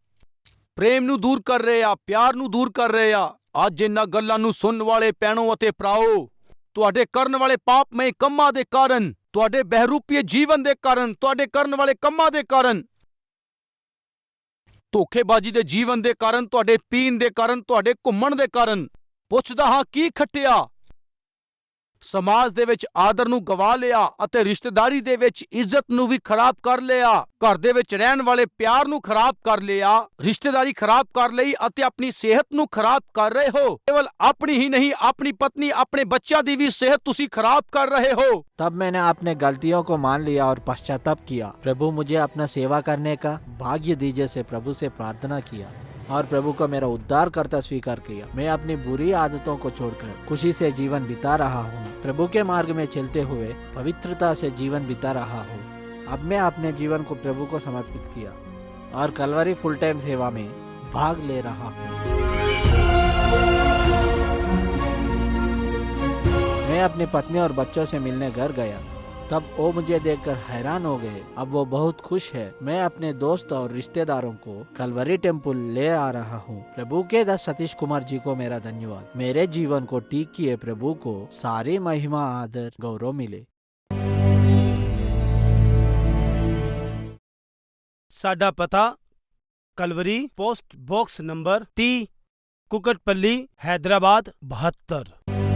ਪ੍ਰੇਮ ਨੂੰ ਦੂਰ ਕਰ ਰਹੇ ਆ, ਪਿਆਰ ਨੂੰ ਦੂਰ ਕਰ ਰਹੇ ਆ? ਅੱਜ ਇਹਨਾਂ ਗੱਲਾਂ ਨੂੰ ਸੁਣਨ ਵਾਲੇ ਪੈਣੋ ਅਤੇ ਭਰਾਓ, ਤੁਹਾਡੇ ਕਰਨ ਵਾਲੇ ਪਾਪਮਈ ਕੰਮਾਂ ਦੇ ਕਾਰਨ, ਤੁਹਾਡੇ ਬਹਿਰੂਪੀਏ ਜੀਵਨ ਦੇ ਕਾਰਨ, ਤੁਹਾਡੇ ਕਰਨ ਵਾਲੇ ਕੰਮਾਂ ਦੇ ਕਾਰਨ। ਧੋਖੇਬਾਜ਼ੀ ਦੇ ਜੀਵਨ ਦੇ ਕਾਰਨ, ਤੁਹਾਡੇ ਪੀਣ ਦੇ ਕਾਰਨ, ਤੁਹਾਡੇ ਘੁੰਮਣ ਦੇ ਕਾਰਨ। ਪੁੱਛਦਾ ਹਾਂ, ਕੀ ਖੱਟਿਆ? ਸਮਾਜ ਦੇ ਵਿੱਚ ਆਦਰ ਨੂੰ ਗਵਾ ਲਿਆ ਅਤੇ ਰਿਸ਼ਤੇਦਾਰੀ ਦੇ ਵਿੱਚ ਇੱਜ਼ਤ ਨੂੰ ਵੀ ਖਰਾਬ ਕਰ ਲਿਆ ਘਰ ਦੇ ਵਿੱਚ ਰਹਿਣ ਵਾਲੇ ਪਿਆਰ ਨੂੰ ਖਰਾਬ ਕਰ ਲਿਆ ਰਿਸ਼ਤੇਦਾਰੀ ਖਰਾਬ ਕਰ ਲਈ ਅਤੇ ਆਪਣੀ ਸਿਹਤ ਨੂੰ ਖਰਾਬ ਕਰ ਰਹੇ ਹੋ ਕੇਵਲ ਆਪਣੀ ਹੀ ਨਹੀਂ ਆਪਣੀ ਪਤਨੀ ਆਪਣੇ ਬੱਚਿਆਂ ਦੀ ਵੀ ਸਿਹਤ ਤੁਸੀਂ ਖਰਾਬ ਕਰ ਰਹੇ ਹੋ तब मैंने अपने गलतियों को मान लिया और पश्चाताप किया प्रभु मुझे अपना सेवा करने का भाग्य दीजिए से प्रभु से प्रार्थना किया और प्रभु को मेरा उद्धार करता स्वीकार किया। मैं अपनी बुरी आदतों को छोड़कर खुशी से जीवन बिता रहा हूँ। प्रभु के मार्ग में चलते हुए पवित्रता से जीवन बिता रहा हूँ। अब मैं अपने जीवन को प्रभु को समर्पित किया और कलवरी फुल टाइम सेवा में भाग ले रहा हूँ। मैं अपनी पत्नी और बच्चों से मिलने घर गया। तब वो मुझे देखकर हैरान हो गए अब वो बहुत खुश है मैं अपने दोस्त और रिश्तेदारों को कलवरी टेम्पल ले आ रहा हूँ प्रभु के दास सतीश कुमार जी को मेरा धन्यवाद मेरे जीवन को ठीक किए प्रभु को सारी महिमा आदर गौरव मिले ਸਾਡਾ ਪਤਾ Calvary post box number 30 Kukatpally Hyderabad 72